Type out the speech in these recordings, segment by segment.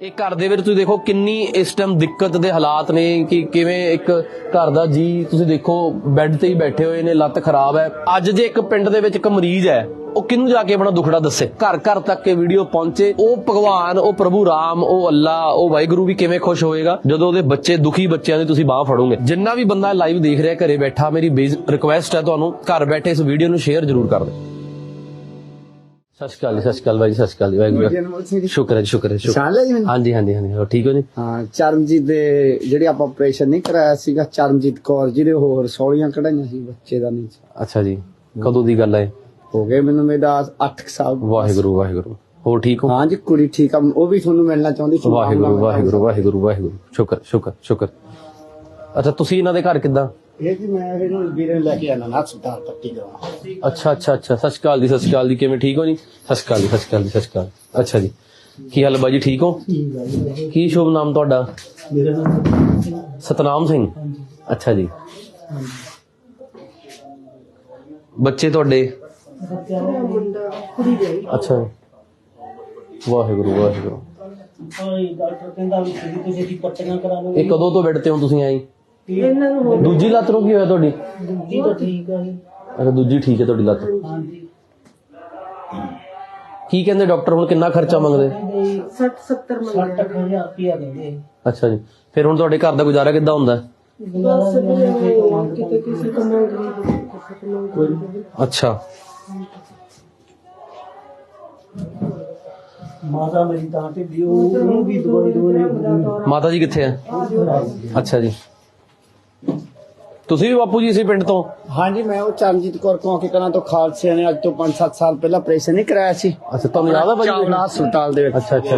ਇਹ ਘਰ ਦੇ ਵਿੱਚ ਤੁਸੀਂ ਦੇਖੋ ਕਿੰਨੀ ਇਸ ਟਾਈਮ ਦਿੱਕਤ ਦੇ ਹਾਲਾਤ ਨੇ ਕਿ ਕਿਵੇਂ ਇੱਕ ਘਰ ਦਾ ਜੀ, ਤੁਸੀਂ ਦੇਖੋ ਬੈੱਡ ਤੇ ਹੀ ਬੈਠੇ ਹੋਏ ਨੇ, ਲੱਤ ਖਰਾਬ ਹੈ। ਅੱਜ ਜੇ ਇੱਕ ਪਿੰਡ ਦੇ ਵਿੱਚ ਇੱਕ ਮਰੀਜ਼ ਹੈ, ਉਹ ਕਿਹਨੂੰ ਜਾ ਕੇ ਆਪਣਾ ਦੁਖੜਾ ਦੱਸੇ? ਘਰ ਘਰ ਤੱਕ ਇਹ ਵੀਡੀਓ ਪਹੁੰਚੇ। ਉਹ ਭਗਵਾਨ, ਉਹ ਪ੍ਰਭੂ ਰਾਮ, ਉਹ ਅੱਲਾ, ਉਹ ਵਾਹਿਗੁਰੂ ਵੀ ਕਿਵੇਂ ਖੁਸ਼ ਹੋਏਗਾ? ਜਦੋਂ ਉਹਦੇ ਬੱਚੇ, ਦੁਖੀ ਬੱਚਿਆਂ ਦੀ ਤੁਸੀਂ ਬਾਹ ਫੜੋਗੇ। ਜਿੰਨਾ ਵੀ ਬੰਦਾ ਲਾਈਵ ਦੇਖ ਰਿਹਾ ਘਰੇ ਬੈਠਾ, ਮੇਰੀ ਰਿਕੁਐਸਟ ਹੈ ਤੁਹਾਨੂੰ, ਘਰ ਬੈਠੇ ਇਸ ਵੀਡੀਓ ਨੂੰ ਸ਼ੇਅਰ ਜ਼ਰੂਰ ਕਰ ਦਿਓ। ਸਤਿ ਸ਼੍ਰੀ ਅਕਾਲ ਸਤਿ ਸ਼੍ਰੀ ਅਕਾਲ ਬਾਈ ਸਤਿ ਸ਼੍ਰੀ ਅਕਾਲ ਵਾਹਿਗੁਰੂ ਸ਼ੁਕਰ ਹੈ ਸ਼ੁਕਰ ਹੈ ਸ਼ੁਕਰ ਹਾਂਜੀ ਹਾਂਜੀ ਹਾਂਜੀ ਹੋਰ ਠੀਕ ਹੋ ਜੀ? ਹਾਂ ਚਰਨਜੀਤ ਦੇ ਜਿਹੜੇ ਆਪਾਂ ਆਪਰੇਸ਼ਨ ਨਹੀਂ ਕਰਾਇਆ ਸੀਗਾ ਚਰਨਜੀਤ ਕੌਰ ਜਿਹਦੇ ਹੋਰ ਸੌਲੀਆਂ ਕਢਾਈਆਂ ਸੀ ਬੱਚੇ ਦਾ ਨਹੀਂ। ਅੱਛਾ ਜੀ ਕਦੋਂ ਦੀ ਗੱਲ ਹੈ? ਹੋ ਗਏ ਮੈਨੂੰ ਮੇਰਾ 8 ਸਾਲ। ਵਾਹਿਗੁਰੂ ਵਾਹਿਗੁਰੂ। ਹੋਰ ਠੀਕ ਹੋ? ਹਾਂ ਜੀ ਕੁੜੀ ਠੀਕ ਆ ਉਹ ਵੀ ਤੁਹਾਨੂੰ ਮਿਲਣਾ ਚਾਹੁੰਦੀ ਸੀ। ਵਾਹਿਗੁਰੂ ਵਾਹਿਗੁਰੂ ਵਾਹਿਗੁਰੂ ਵਾਹਿਗੁਰੂ। ਸ਼ੁਕਰ ਸ਼ੁਕਰ ਸ਼ੁਕਰ। ਅੱਛਾ ਤੁਸੀਂ ਇਹਨਾਂ ਦੇ ਘਰ ਕਿੱਦਾਂ? ਇਹ ਜੀ ਮੈਂ ਇਹਨੂੰ ਵੀਰੇ ਨੂੰ ਲੈ ਕੇ ਆਣਾ ਨਾ ਹਸਪਤਾਲ ਪੱਟੀ ਕਰਾਉਣਾ ਅੱਛਾ ਅੱਛਾ ਅੱਛਾ। ਸਤਿ ਸ਼੍ਰੀ ਅਕਾਲ ਜੀ ਸਤਿ ਸ਼੍ਰੀ ਅਕਾਲ ਜੀ। ਕਿਵੇਂ ਠੀਕ ਹੋ ਜੀ? ਸਤਿ ਸ਼੍ਰੀ ਅਕਾਲ ਜੀ ਸਤਿ ਸ਼੍ਰੀ ਅਕਾਲ ਜੀ ਸਤਿ ਸ਼੍ਰੀ ਅਕਾਲ। ਅੱਛਾ ਜੀ। ਕੀ ਹਾਲ ਹੈ ਬਾਜੀ ਠੀਕ ਹੋ? ਕੀ ਸ਼ੁਭ ਨਾਮ ਤੁਹਾਡਾ? ਸਤਨਾਮ ਸਿੰਘ। ਅੱਛਾ ਜੀ। ਬੱਚੇ ਤੁਹਾਡੇ? ਅੱਛਾ ਵਾਹਿਗੁਰੂ ਵਾਹਿਗੁਰੂ। ਇਹ ਕਦੋਂ ਤੋਂ ਤੇ ਹੋ ਤੁਸੀਂ ਆਈ ਇਹਨਾਂ ਨੂੰ ਹੋ ਦੂਜੀ ਲੱਤ ਨੂੰ ਕੀ ਹੋਇਆ ਤੁਹਾਡੀ? ਦੂਜੀ ਤਾਂ ਠੀਕ ਆ ਜੀ। ਅੱਛਾ ਦੂਜੀ ਠੀਕ ਹੈ ਤੁਹਾਡੀ ਲੱਤ। ਹਾਂਜੀ। ਕੀ ਕਹਿੰਦੇ ਡਾਕਟਰ ਹੁਣ ਕਿੰਨਾ ਖਰਚਾ ਮੰਗਦੇ? 60 70 ਮੰਗਦੇ 60000 ਰੁਪਇਆ ਦਿੰਦੇ ਅੱਛਾ ਜੀ। ਫਿਰ ਹੁਣ ਤੁਹਾਡੇ ਘਰ ਦਾ ਗੁਜ਼ਾਰਾ ਕਿੱਦਾਂ ਹੁੰਦਾ? ਹੈ? ਬਸ ਕਿਤੇ ਕਿਸੇ ਤੋਂ ਮੰਗ ਲਈ ਕਿਸੇ ਤੋਂ ਮੰਗ ਲਈ ਅੱਛਾ। ਮਾਤਾ ਮੇਰੀ ਤਾਂ ਢਿੱਲੀ ਉਹ ਉਹਨੂੰ ਵੀ ਦਵਾਈ ਦਵਾਈ ਮਾਤਾ ਜੀ ਕਿੱਥੇ ਆ? ਅੱਛਾ ਜੀ। ਤੁਸੀਂ ਵੀ ਬਾਪੂ ਜੀ ਇਸੇ ਪਿੰਡ ਤੋਂ? ਹਾਂ ਜੀ ਮੈਂ ਉਹ ਚਰਨਜੀਤ ਕੌਰ ਕੌਂਕੇ ਕਲਾਂ ਤੋਂ ਖਾਲਸੇ ਨੇ ਅੱਜ ਤੋਂ 5-7 ਸਾਲ ਪਹਿਲਾਂ ਆਪਰੇਸ਼ਨ ਨਹੀਂ ਕਰਾਇਆ ਸੀ। ਅੱਛਾ ਤੁਹਾਨੂੰ ਯਾਦ ਆ ਭਾਜੀ ਚਾਵਲਾ ਹਸਪਤਾਲ ਦੇ ਵਿੱਚ। ਅੱਛਾ ਅੱਛਾ।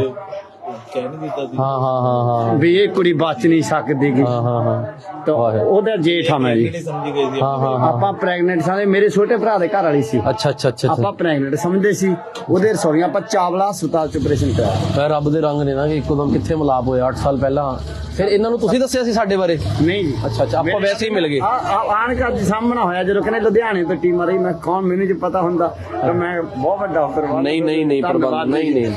ਹਾਂ ਹਾਂ ਹਾਂ ਹਾਂ ਵੀ ਇਹ ਕੁੜੀ ਬਚ ਨਹੀਂ ਸਕਦੀ ਗੀ। ਹਾਂ ਹਾਂ ਹਾਂ। ਤਾਂ ਉਹਦਾ ਜੇਠ ਆ ਮੈਂ ਜੀ। ਹਾਂ ਹਾਂ ਹਾਂ ਆਪਾਂ ਪ੍ਰੈਗਨੈਂਟ ਸਾਂ ਮੇਰੇ ਛੋਟੇ ਭਰਾ ਦੇ ਘਰ ਵਾਲੀ ਸੀ। ਅੱਛਾ ਅੱਛਾ ਅੱਛਾ ਆਪਾਂ ਪ੍ਰੈਗਨੈਂਟ ਸਮਝਦੇ ਸੀ। ਉਹਦੇ ਰਸੋਈਆਂ ਆਪਾਂ ਚਾਵਲਾ ਹਸਪਤਾਲ ਚ ਆਪਰੇਸ਼ਨ ਕਰਾਇਆ। ਫਿਰ ਰੱਬ ਦੇ ਰੰਗ ਨੇ ਨਾ ਕਿ ਇੱਕੋਦਮ ਕਿੱਥੇ ਮਲਾਪ ਹੋਇਆ 8 ਸਾਲ ਪਹਿਲਾਂ। ਫਿਰ ਇਹਨਾਂ ਨੂੰ ਤੁਸੀਂ ਦੱਸਿਆ ਸੀ ਸਾਡੇ ਬਾਰੇ? ਨਹੀਂ ਜੀ। ਅੱਛਾ ਅੱਛਾ ਆਪਾਂ ਵੈਸੇ ਹੀ ਮਿਲ ਗਏ। ਆ ਆ- ਆਣ ਕੇ ਅੱਜ ਸਾਹਮਣਾ ਹੋਇਆ ਜਦੋਂ ਕਹਿੰਦੇ ਲੁਧਿਆਣੇ ਤੋਂ ਟੀਮ ਆ ਰਹੀ ਮੈਂ ਕੌਣ? ਮੈਨੂੰ ਜੇ ਪਤਾ ਹੁੰਦਾ। ਤਾਂ ਮੈਂ ਬਹੁਤ ਵੱਡਾ ਅਫਸਰ ਬਣ ਨਹੀਂ ਨਹੀਂ ਨਹੀਂ ਪ੍ਰਬੰਧ ਨਹੀਂ ਨਹੀਂ।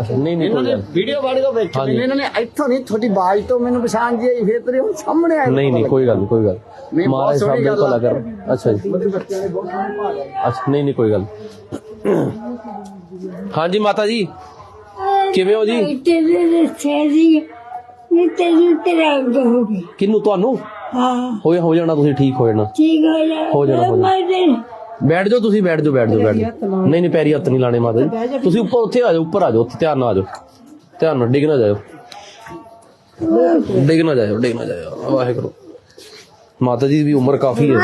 ਅੱਛਾ ਨਹੀਂ ਨਹੀਂ ਕੋਈ ਗੱਲ ਵੀਡੀਓ ਵਾਲੀ ਤੋਂ ਵੇਖੀ ਹਾਂਜੀ। ਇਹਨਾਂ ਨੇ ਇੱਥੋਂ ਨਹੀਂ ਤੁਹਾਡੀ ਬਾਜ ਤੋਂ ਮੈਨੂੰ ਪਛਾਣ ਜੀ ਆਈ ਫੇਰ ਤੇਰੇ ਸਾਹਮਣੇ ਆਇਆ ਨਹੀਂ ਨਹੀਂ ਕੋਈ ਗੱਲ ਨਹੀਂ ਕੋਈ ਗੱਲ। ਨਹੀਂ, ਬਹੁਤ ਮਹਾਰਾਜ ਸਾਹਿਬ ਸੋਹਣੀ ਦੇ ਗੱਲ ਆ। ਕਰ ਅੱਛਾ ਜੀ। ਮੇਰੇ ਬੱਚਿਆਂ ਨੇ ਬਹੁਤ ਸੋਹਣੇ ਭਾਲ ਹੈ ਅੱਛਾ ਨਹੀਂ ਨਹੀਂ ਕੋਈ ਗੱਲ ਹਾਂਜੀ ਮਾਤਾ ਜੀ। ਕਿਵੇਂ ਹੋ ਜੀ? ਤੇਰੇ ਦੱਸਿਆ ਸੀ ਮੈਂ ਤੈਨੂੰ ਤੇਰਾ ਕਹੂੰਗੀ ਕਿੰਨੂੰ ਤੁਹਾਨੂੰ? ਹਾਂ। ਹੋ ਹੋ ਜਾਣਾ ਤੁਸੀਂ ਠੀਕ ਹੋ ਜਾਣਾ। ਠੀਕ ਹੋ ਜਾ ਹੋ ਜਾਣਾ, ਹੋ ਜਾਣਾ। ਬੈਠ ਜਾਓ ਤੁਸੀਂ ਬੈਠ ਜਾਓ ਬੈਠ ਜਾਓ ਬੈਠ ਜਾਓ। ਨਹੀਂ ਨਹੀਂ ਪੈਰੀ ਹੱਥ ਨਹੀਂ ਲਾਣੇ ਮਾਤਾ ਜੀ ਤੁਸੀਂ ਉੱਪਰ ਉੱਥੇ ਆ ਜਾਓ ਉੱਪਰ ਆ ਜਾਓ ਉੱਥੇ ਧਿਆਨ ਨਾਲ ਆ ਜਾਓ। ਧਿਆਨ ਨਾਲ ਡਿੱਗ ਨਾ ਜਾਇਓ ਡਿੱਗ ਨਾ ਜਾਇਓ ਡਿੱਗ ਨਾ ਜਾਇਓ ਵਾਹਿਗੁਰੂ ਮਾਤਾ ਜੀ ਦੀ ਉਮਰ ਕਾਫੀ ਹੈ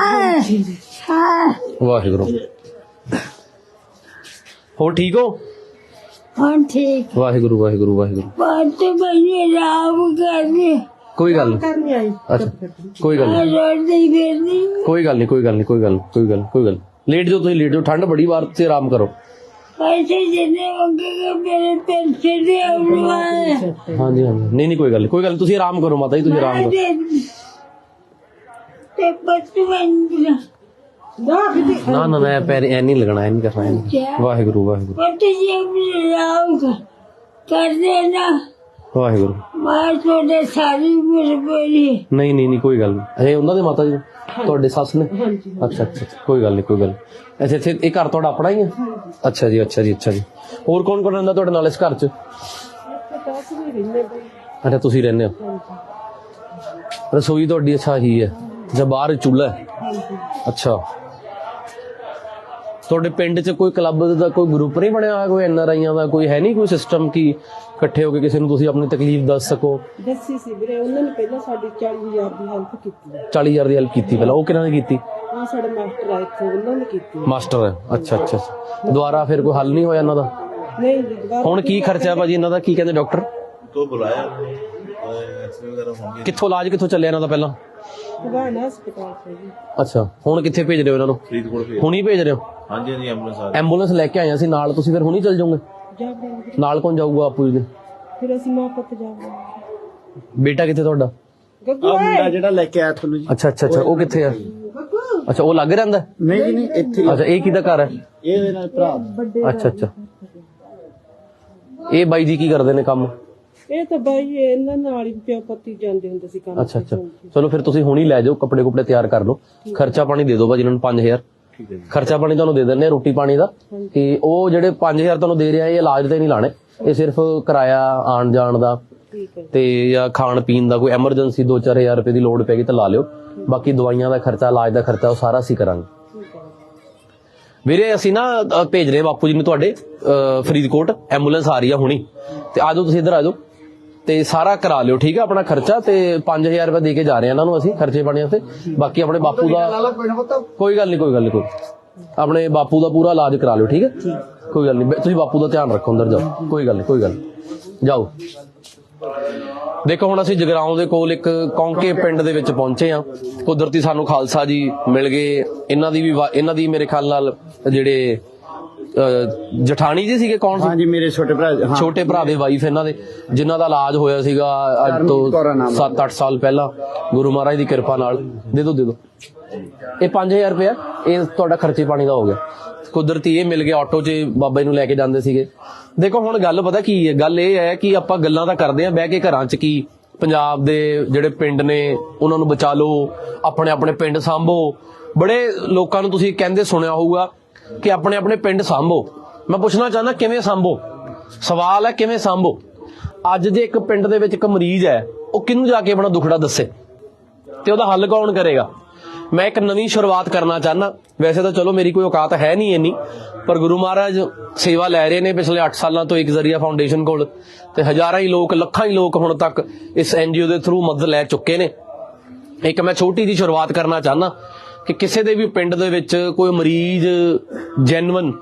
ਹਾਂ ਵਾਹਿਗੁਰੂ ਹੋਰ ਠੀਕ ਹੋ ਹਾਂ ਠੀਕ ਵਾਹਿਗੁਰੂ ਵਾਹਿਗੁਰੂ ਵਾਹਿਗੁਰੂ ਬਾਤ ਬਣੀ ਰਾਮ ਕਰਨੀ ਕੋਈ ਗੱਲ ਨਹੀਂ ਕਰਨੀ ਆਈ ਅੱਛਾ ਕੋਈ ਗੱਲ ਨਹੀਂ ਰੋਟੀ ਫਿਰਦੀ ਕੋਈ ਗੱਲ ਨਹੀਂ ਕੋਈ ਗੱਲ ਨਹੀਂ ਕੋਈ ਗੱਲ ਨਹੀਂ, ਕੋਈ ਗੱਲ ਕੋਈ ਗੱਲ ਲੇਟ ਪੈਸੇ ਜਿੰਨੇ ਮੰਗੇਗਾ ਮੇਰੇ ਪੈਸੇ ਦੇ ਆਉਣਾ ਹਾਂਜੀ ਹਾਂਜੀ। ਨਹੀਂ ਨਹੀਂ ਕੋਈ ਗੱਲ ਨਹੀਂ। ਕੋਈ ਗੱਲ ਨਹੀਂ ਤੁਸੀਂ ਆਰਾਮ ਕਰੋ ਮਾਤਾ ਜੀ ਤੁਸੀਂ ਆਰਾਮ ਕਰੋ। ਤੇ ਬੱਚੂ ਬੰਦਲਾ ਨਾ ਨਾ ਨਾ ਪੈਰ ਐ ਨਹੀਂ ਲੱਗਣਾ ਐ ਨਹੀਂ ਕਰਨਾ ਐ ਨਹੀਂ। ਵਾਹਿਗੁਰੂ ਵਾਹਿਗੁਰੂ। ਬੱਚੇ ਜੀ ਰਾਮ ਕਰ ਦੇਣਾ ਵਾਹਿਗੁਰੂ। ਮੈਂ ਤੁਹਾਡੇ ਸਾਰੀ ਬਰਬਰੀ ਨਹੀਂ ਨਹੀਂ ਨਹੀਂ ਕੋਈ ਗੱਲ ਨਹੀਂ। ਇਹ ਉਹਨਾਂ ਦੇ ਮਾਤਾ ਜੀ। ਤੁਹਾਡੇ ਸੱਸ ਨੇ? ਅੱਛਾ ਅੱਛਾ ਅੱਛਾ, ਕੋਈ ਗੱਲ ਨਹੀਂ ਕੋਈ ਗੱਲ ਨਹੀਂ। ਅੱਛਾ ਇੱਥੇ ਇਹ ਘਰ ਤੁਹਾਡਾ ਆਪਣਾ ਹੀ ਹੈ ਅੱਛਾ ਜੀ ਅੱਛਾ ਜੀ ਅੱਛਾ ਜੀ। ਹੋਰ ਕੌਣ ਕੌਣ ਰਹਿੰਦਾ ਤੁਹਾਡੇ ਨਾਲ ਇਸ ਘਰ 'ਚ? ਅੱਛਾ ਤੁਸੀਂ ਰਹਿੰਦੇ ਹੋ? ਰਸੋਈ ਤੁਹਾਡੀ ਅੱਛਾ ਹੀ ਹੈ ਜਾਂ ਬਾਹਰ ਚੁੱਲ੍ਹਾ ਹੈ? ਅੱਛਾ। ਤੁਹਾਡੇ ਪਿੰਡ 'ਚ ਕੋਈ ਕਲੱਬ ਦਾ ਕੋਈ ਗਰੁੱਪ ਨਹੀਂ ਬਣਿਆ ਹੋਇਆ ਕੋਈ ਐਨਆਰਆਈਆਂ ਦਾ? ਕੋਈ ਹੈ ਨਹੀਂ ਕੋਈ ਸਿਸਟਮ ਕਿ? ਇਕੱਠੇ ਹੋ ਕੇ ਕਿਸੇ ਨੂੰ ਤੁਸੀਂ ਆਪਣੀ ਤਕਲੀਫ ਦੱਸ ਸਕੋ। ਦੱਸੀ ਸੀ ਵੀਰੇ ਉਹਨਾਂ ਨੇ ਪਹਿਲਾਂ ਸਾਡੀ 40000 ਦੀ ਹੈਲਪ ਕੀਤੀ। 40000 ਦੀ ਹੈਲਪ ਕੀਤੀ ਪਹਿਲਾਂ। ਉਹ ਕਿਹਨਾਂ ਨੇ ਕੀਤੀ? ਆ ਸਾਡੇ ਮਾਸਟਰ ਆਏ ਸੀ ਉਹਨਾਂ ਨੇ ਕੀਤੀ। ਮਾਸਟਰ ਅੱਛਾ ਅੱਛਾ ਅੱਛਾ। ਦੁਬਾਰਾ ਫਿਰ ਕੋਈ ਹੱਲ ਨਹੀਂ ਹੋਇਆ ਇਹਨਾਂ ਦਾ? ਨਹੀਂ ਜੀ ਦੁਬਾਰਾ ਹੁਣ ਕੀ ਖਰਚਾ ਹੈ ਭਾਜੀ ਇਹਨਾਂ ਦਾ? ਕੀ ਕਹਿੰਦੇ ਡਾਕਟਰ? ਤੋਂ ਬੁਲਾਇਆ? ਐਕਸਰੇ ਵਗੈਰਾ ਹੋਣਗੇ ਕਿੱਥੋਂ ਇਲਾਜ ਕਿੱਥੋਂ ਚੱਲਿਆ ਇਹਨਾਂ ਦਾ ਪਹਿਲਾਂ? ਦੁਬਾਰਾ ਹਸਪਤਾਲ ਸੇ ਜੀ। ਅੱਛਾ ਹੁਣ ਕਿੱਥੇ ਭੇਜ ਰਹੇ ਹੋ ਇਹਨਾਂ ਨੂੰ? ਫਰੀਦਕੋਟ ਫੇਰ ਹੁਣੀ ਭੇਜ ਰਹੇ ਹੋ? ਹਾਂਜੀ ਹਾਂਜੀ ਐਂਬੂਲੈਂਸ ਲੈ ਕੇ ਆਏ ਸੀ ਨਾਲ ਤੁਸੀਂ ਫਿਰ ਹੁਣੀ ਚੱਲ ਜਾਓਗੇ? ਨਾਲ ਕੌਣ ਜਾਊਗਾ ਆਪੂ ਜੀ ਦੇ? ਫਿਰ ਅਸੀਂ ਮਾਂ ਪੁੱਤ ਜਾਵਾਂਗੇ ਬੇਟਾ ਕਿੱਥੇ ਤੁਹਾਡਾ? ਗੱਗੂ ਆ ਮੁੰਡਾ ਜਿਹੜਾ ਲੈ ਕੇ ਆਇਆ ਤੁਹਾਨੂੰ ਜੀ। ਅੱਛਾ ਅੱਛਾ ਅੱਛਾ ਉਹ ਕਿੱਥੇ ਆ? ਅੱਛਾ ਉਹ ਲੱਗ ਰਹਿੰਦਾ? ਹੈ? ਨਹੀਂ ਜੀ ਨਹੀਂ ਇੱਥੇ ਹੀ ਆ। ਅੱਛਾ ਇਹ ਕਿਹਦਾ ਘਰ ਹੈ? ਇਹਦੇ ਨਾਲ ਭਰਾ। ਅੱਛਾ ਅੱਛਾ। ਇਹ ਬਾਈ ਜੀ ਕੀ ਕਰਦੇ ਨੇ ਕੰਮ? ਇਹ ਤਾਂ ਬਾਈ ਇਹਨਾਂ ਨਾਲ ਹੀ ਪਿਓ ਪਤੀ ਜਾਂਦੇ ਹੁੰਦੇ ਸੀ ਕੰਮ ਅੱਛਾ ਅੱਛਾ। ਚਲੋ ਫਿਰ ਤੁਸੀਂ ਹੁਣੀ ਲੈ ਜਾਓ ਕੱਪੜੇ ਕੁਪੜੇ ਤਿਆਰ ਕਰ ਲਓ। ਖਰਚਾ ਪਾਣੀ ਦੇ ਦਿਓ ਭਾਜੀ ਇਹਨਾਂ ਨੂੰ 5000 ਠੀਕ ਹੈ ਜੀ ਖਰਚਾ ਪਾਣੀ ਤੁਹਾਨੂੰ ਦੇ ਆ ਰੋਟੀ ਪਾਣੀ ਦਾ। ਕਿ ਉਹ ਜਿਹੜੇ 5000 ਤੁਹਾਨੂੰ ਦੇ ਰਿਹਾ ਇਹ ਇਲਾਜ ਤੇ ਨਹੀਂ ਲਾਣੇ। ਇਹ ਸਿਰਫ ਕਿਰਾਇਆ ਆਣ ਜਾਣ ਦਾ ਤੇ ਜਾਂ ਖਾਣ ਪੀਣ ਦਾ ਕੋਈ ਐਮਰਜੈਂਸੀ 2-4000 ਰੁਪਏ ਦੀ ਲੋੜ ਪੈਗੀ ਤਾਂ ਲਾ ਲਿਓ। ਬਾਕੀ ਦਵਾਈਆਂ ਦਾ ਖਰਚਾ ਇਲਾਜ ਦਾ ਖਰਚਾ ਉਹ ਸਾਰਾ ਅਸੀਂ ਕਰਾਂਗੇ। ਵੀਰੇ ਅਸੀਂ ਨਾ ਭੇਜ ਰਹੇ ਬਾਪੂ ਜੀ ਨੂੰ ਤੁਹਾਡੇ ਫਰੀਦਕੋਟ। ਐਂਬੂਲੈਂਸ ਆ ਰਹੀ ਆ ਹੁਣੀ। ਤੇ ਆਜੋ ਤੁਸੀਂ ਇੱਧਰ ਆਜੋ ਤੇ ਸਾਰਾ ਕਰਾ ਲਿਓ ਠੀਕ ਹੈ ਆਪਣਾ ਖਰਚਾ? ਤੇ 5000 ਰੁਪਏ ਦੇ ਕੇ ਜਾ ਰਹੇ ਹਾਂ ਇਹਨਾਂ ਨੂੰ ਅਸੀਂ ਖਰਚੇ ਪਾਣੀ ਵਾਸਤੇ। ਬਾਕੀ ਆਪਣੇ ਬਾਪੂ ਦਾ ਕੋਈ ਗੱਲ ਨਹੀਂ ਕੋਈ ਗੱਲ ਨਹੀਂ ਕੋਈ ਆਪਣੇ ਬਾਪੂ ਦਾ ਪੂਰਾ ਇਲਾਜ ਕਰਾ ਲਿਓ ਠੀਕ ਹੈ ਕੋਈ ਗੱਲ ਨਹੀਂ ਤੁਸੀਂ ਬਾਪੂ ਦਾ ਧਿਆਨ ਰੱਖੋ ਅੰਦਰ ਜਾਓ। ਕੋਈ ਗੱਲ ਨਹੀਂ ਕੋਈ ਗੱਲ। ਜਾਓ। ਦੇਖੋ ਹੁਣ ਅਸੀਂ ਜਗਰਾਉਂ ਦੇ ਕੋਲ ਇੱਕ ਕੌਂਕੇ ਪਿੰਡ ਦੇ ਵਿੱਚ ਪਹੁੰਚੇ ਆ ਕੁਦਰਤੀ ਸਾਨੂੰ ਖਾਲਸਾ ਜੀ ਮਿਲ ਗਏ। ਇਹਨਾਂ ਦੀ ਵੀ ਇਹਨਾਂ ਦੀ ਮੇਰੇ ਖਿਆਲ ਨਾਲ ਜਿਹੜੇ ਜਠਾਣੀ ਜੀ ਸੀਗੇ ਕੌਣ ਸੀ? ਹਾਂਜੀ ਮੇਰੇ ਛੋਟੇ ਭਰਾ ਹਾਂ। ਛੋਟੇ ਭਰਾ ਦੇ ਵਾਈਫ ਇਹਨਾਂ ਦੇ ਜਿਨ੍ਹਾਂ ਦਾ ਇਲਾਜ ਹੋਇਆ ਸੀਗਾ ਅੱਜ ਤੋਂ ਕੌਰ ਨਾਮ। ਹੈ। 7-8 ਸਾਲ ਪਹਿਲਾਂ ਗੁਰੂ ਮਹਾਰਾਜ ਦੀ ਕਿਰਪਾ ਨਾਲ। ਦੇ ਦਿਓ ਦੇ ਦਿਓ। ਇਹ 5000 ਰੁਪਇਆ ਇਹ ਤੁਹਾਡਾ ਖਰਚੇ ਪਾਣੀ ਦਾ ਹੋ ਗਿਆ। ਕੁਦਰਤੀ ਇਹ ਮਿਲ ਗਿਆ ਆਟੋ 'ਚ ਬਾਬਾ ਜੀ ਨੂੰ ਲੈ ਕੇ ਜਾਂਦੇ ਸੀਗੇ। ਦੇਖੋ ਹੁਣ ਗੱਲ ਪਤਾ ਕੀ ਹੈ? ਗੱਲ ਇਹ ਹੈ ਕਿ ਆਪਾਂ ਗੱਲਾਂ ਤਾਂ ਕਰਦੇ ਆਂ ਬਹਿ ਕੇ ਘਰਾਂ 'ਚ ਕੀ? ਪੰਜਾਬ ਦੇ ਜਿਹੜੇ ਪਿੰਡ ਨੇ ਉਹਨਾਂ ਨੂੰ ਬਚਾ ਲਓ ਆਪਣੇ ਆਪਣੇ ਪਿੰਡ ਸਾਂਭੋ। ਬੜੇ ਲੋਕਾਂ ਨੂੰ ਤੁਸੀਂ ਕਹਿੰਦੇ ਸੁਣਿਆ ਹੋਊਗਾ ਕਿ ਆਪਣੇ ਆਪਣੇ ਪਿੰਡ ਸਾਂਭੋ। ਮੈਂ ਪੁੱਛਣਾ ਚਾਹੁੰਦਾ, ਕਿਵੇਂ ਸਾਂਭੋ? ਸਵਾਲ ਹੈ, ਕਿਵੇਂ ਸਾਂਭੋ? ਅੱਜ ਜੇ ਇੱਕ ਪਿੰਡ ਦੇ ਵਿੱਚ ਇੱਕ ਮਰੀਜ਼ ਹੈ, ਉਹ ਕਿਹਨੂੰ ਜਾ ਕੇ ਆਪਣਾ ਦੁਖੜਾ ਦੱਸੇ? ਤੇ ਉਹਦਾ ਹੱਲ ਕੌਣ ਕਰੇਗਾ? ਮੈਂ ਇੱਕ ਨਵੀਂ ਸ਼ੁਰੂਆਤ ਕਰਨਾ ਚਾਹਨਾ ਵੈਸੇ ਤਾਂ ਚਲੋ, ਮੇਰੀ ਕੋਈ ਔਕਾਤ ਹੈ ਨਹੀਂ ਇੰਨੀ, ਪਰ ਗੁਰੂ ਮਹਾਰਾਜ ਸੇਵਾ ਲੈ ਰਹੇ ਨੇ ਪਿਛਲੇ 8 ਸਾਲਾਂ ਤੋਂ ਇੱਕ ਜ਼ਰੀਆ ਫਾਊਂਡੇਸ਼ਨ ਕੋਲ ਤੇ ਹਜ਼ਾਰਾਂ ਹੀ ਲੋਕ, ਲੱਖਾਂ ਹੀ ਲੋਕ ਹੁਣ ਤੱਕ ਇਸ ਐਨਜੀਓ ਦੇ ਥਰੂ ਮਦਦ ਲੈ ਚੁੱਕੇ ਨੇ। ਇੱਕ ਮੈਂ ਛੋਟੀ ਜੀ ਸ਼ੁਰੂਆਤ ਕਰਨਾ ਚਾਹਨਾ ਕਿ ਕਿਸੇ ਦੇ ਵੀ ਪਿੰਡ ਦੇ ਵਿੱਚ ਕੋਈ ਮਰੀਜ਼ ਜੈਨੂਨ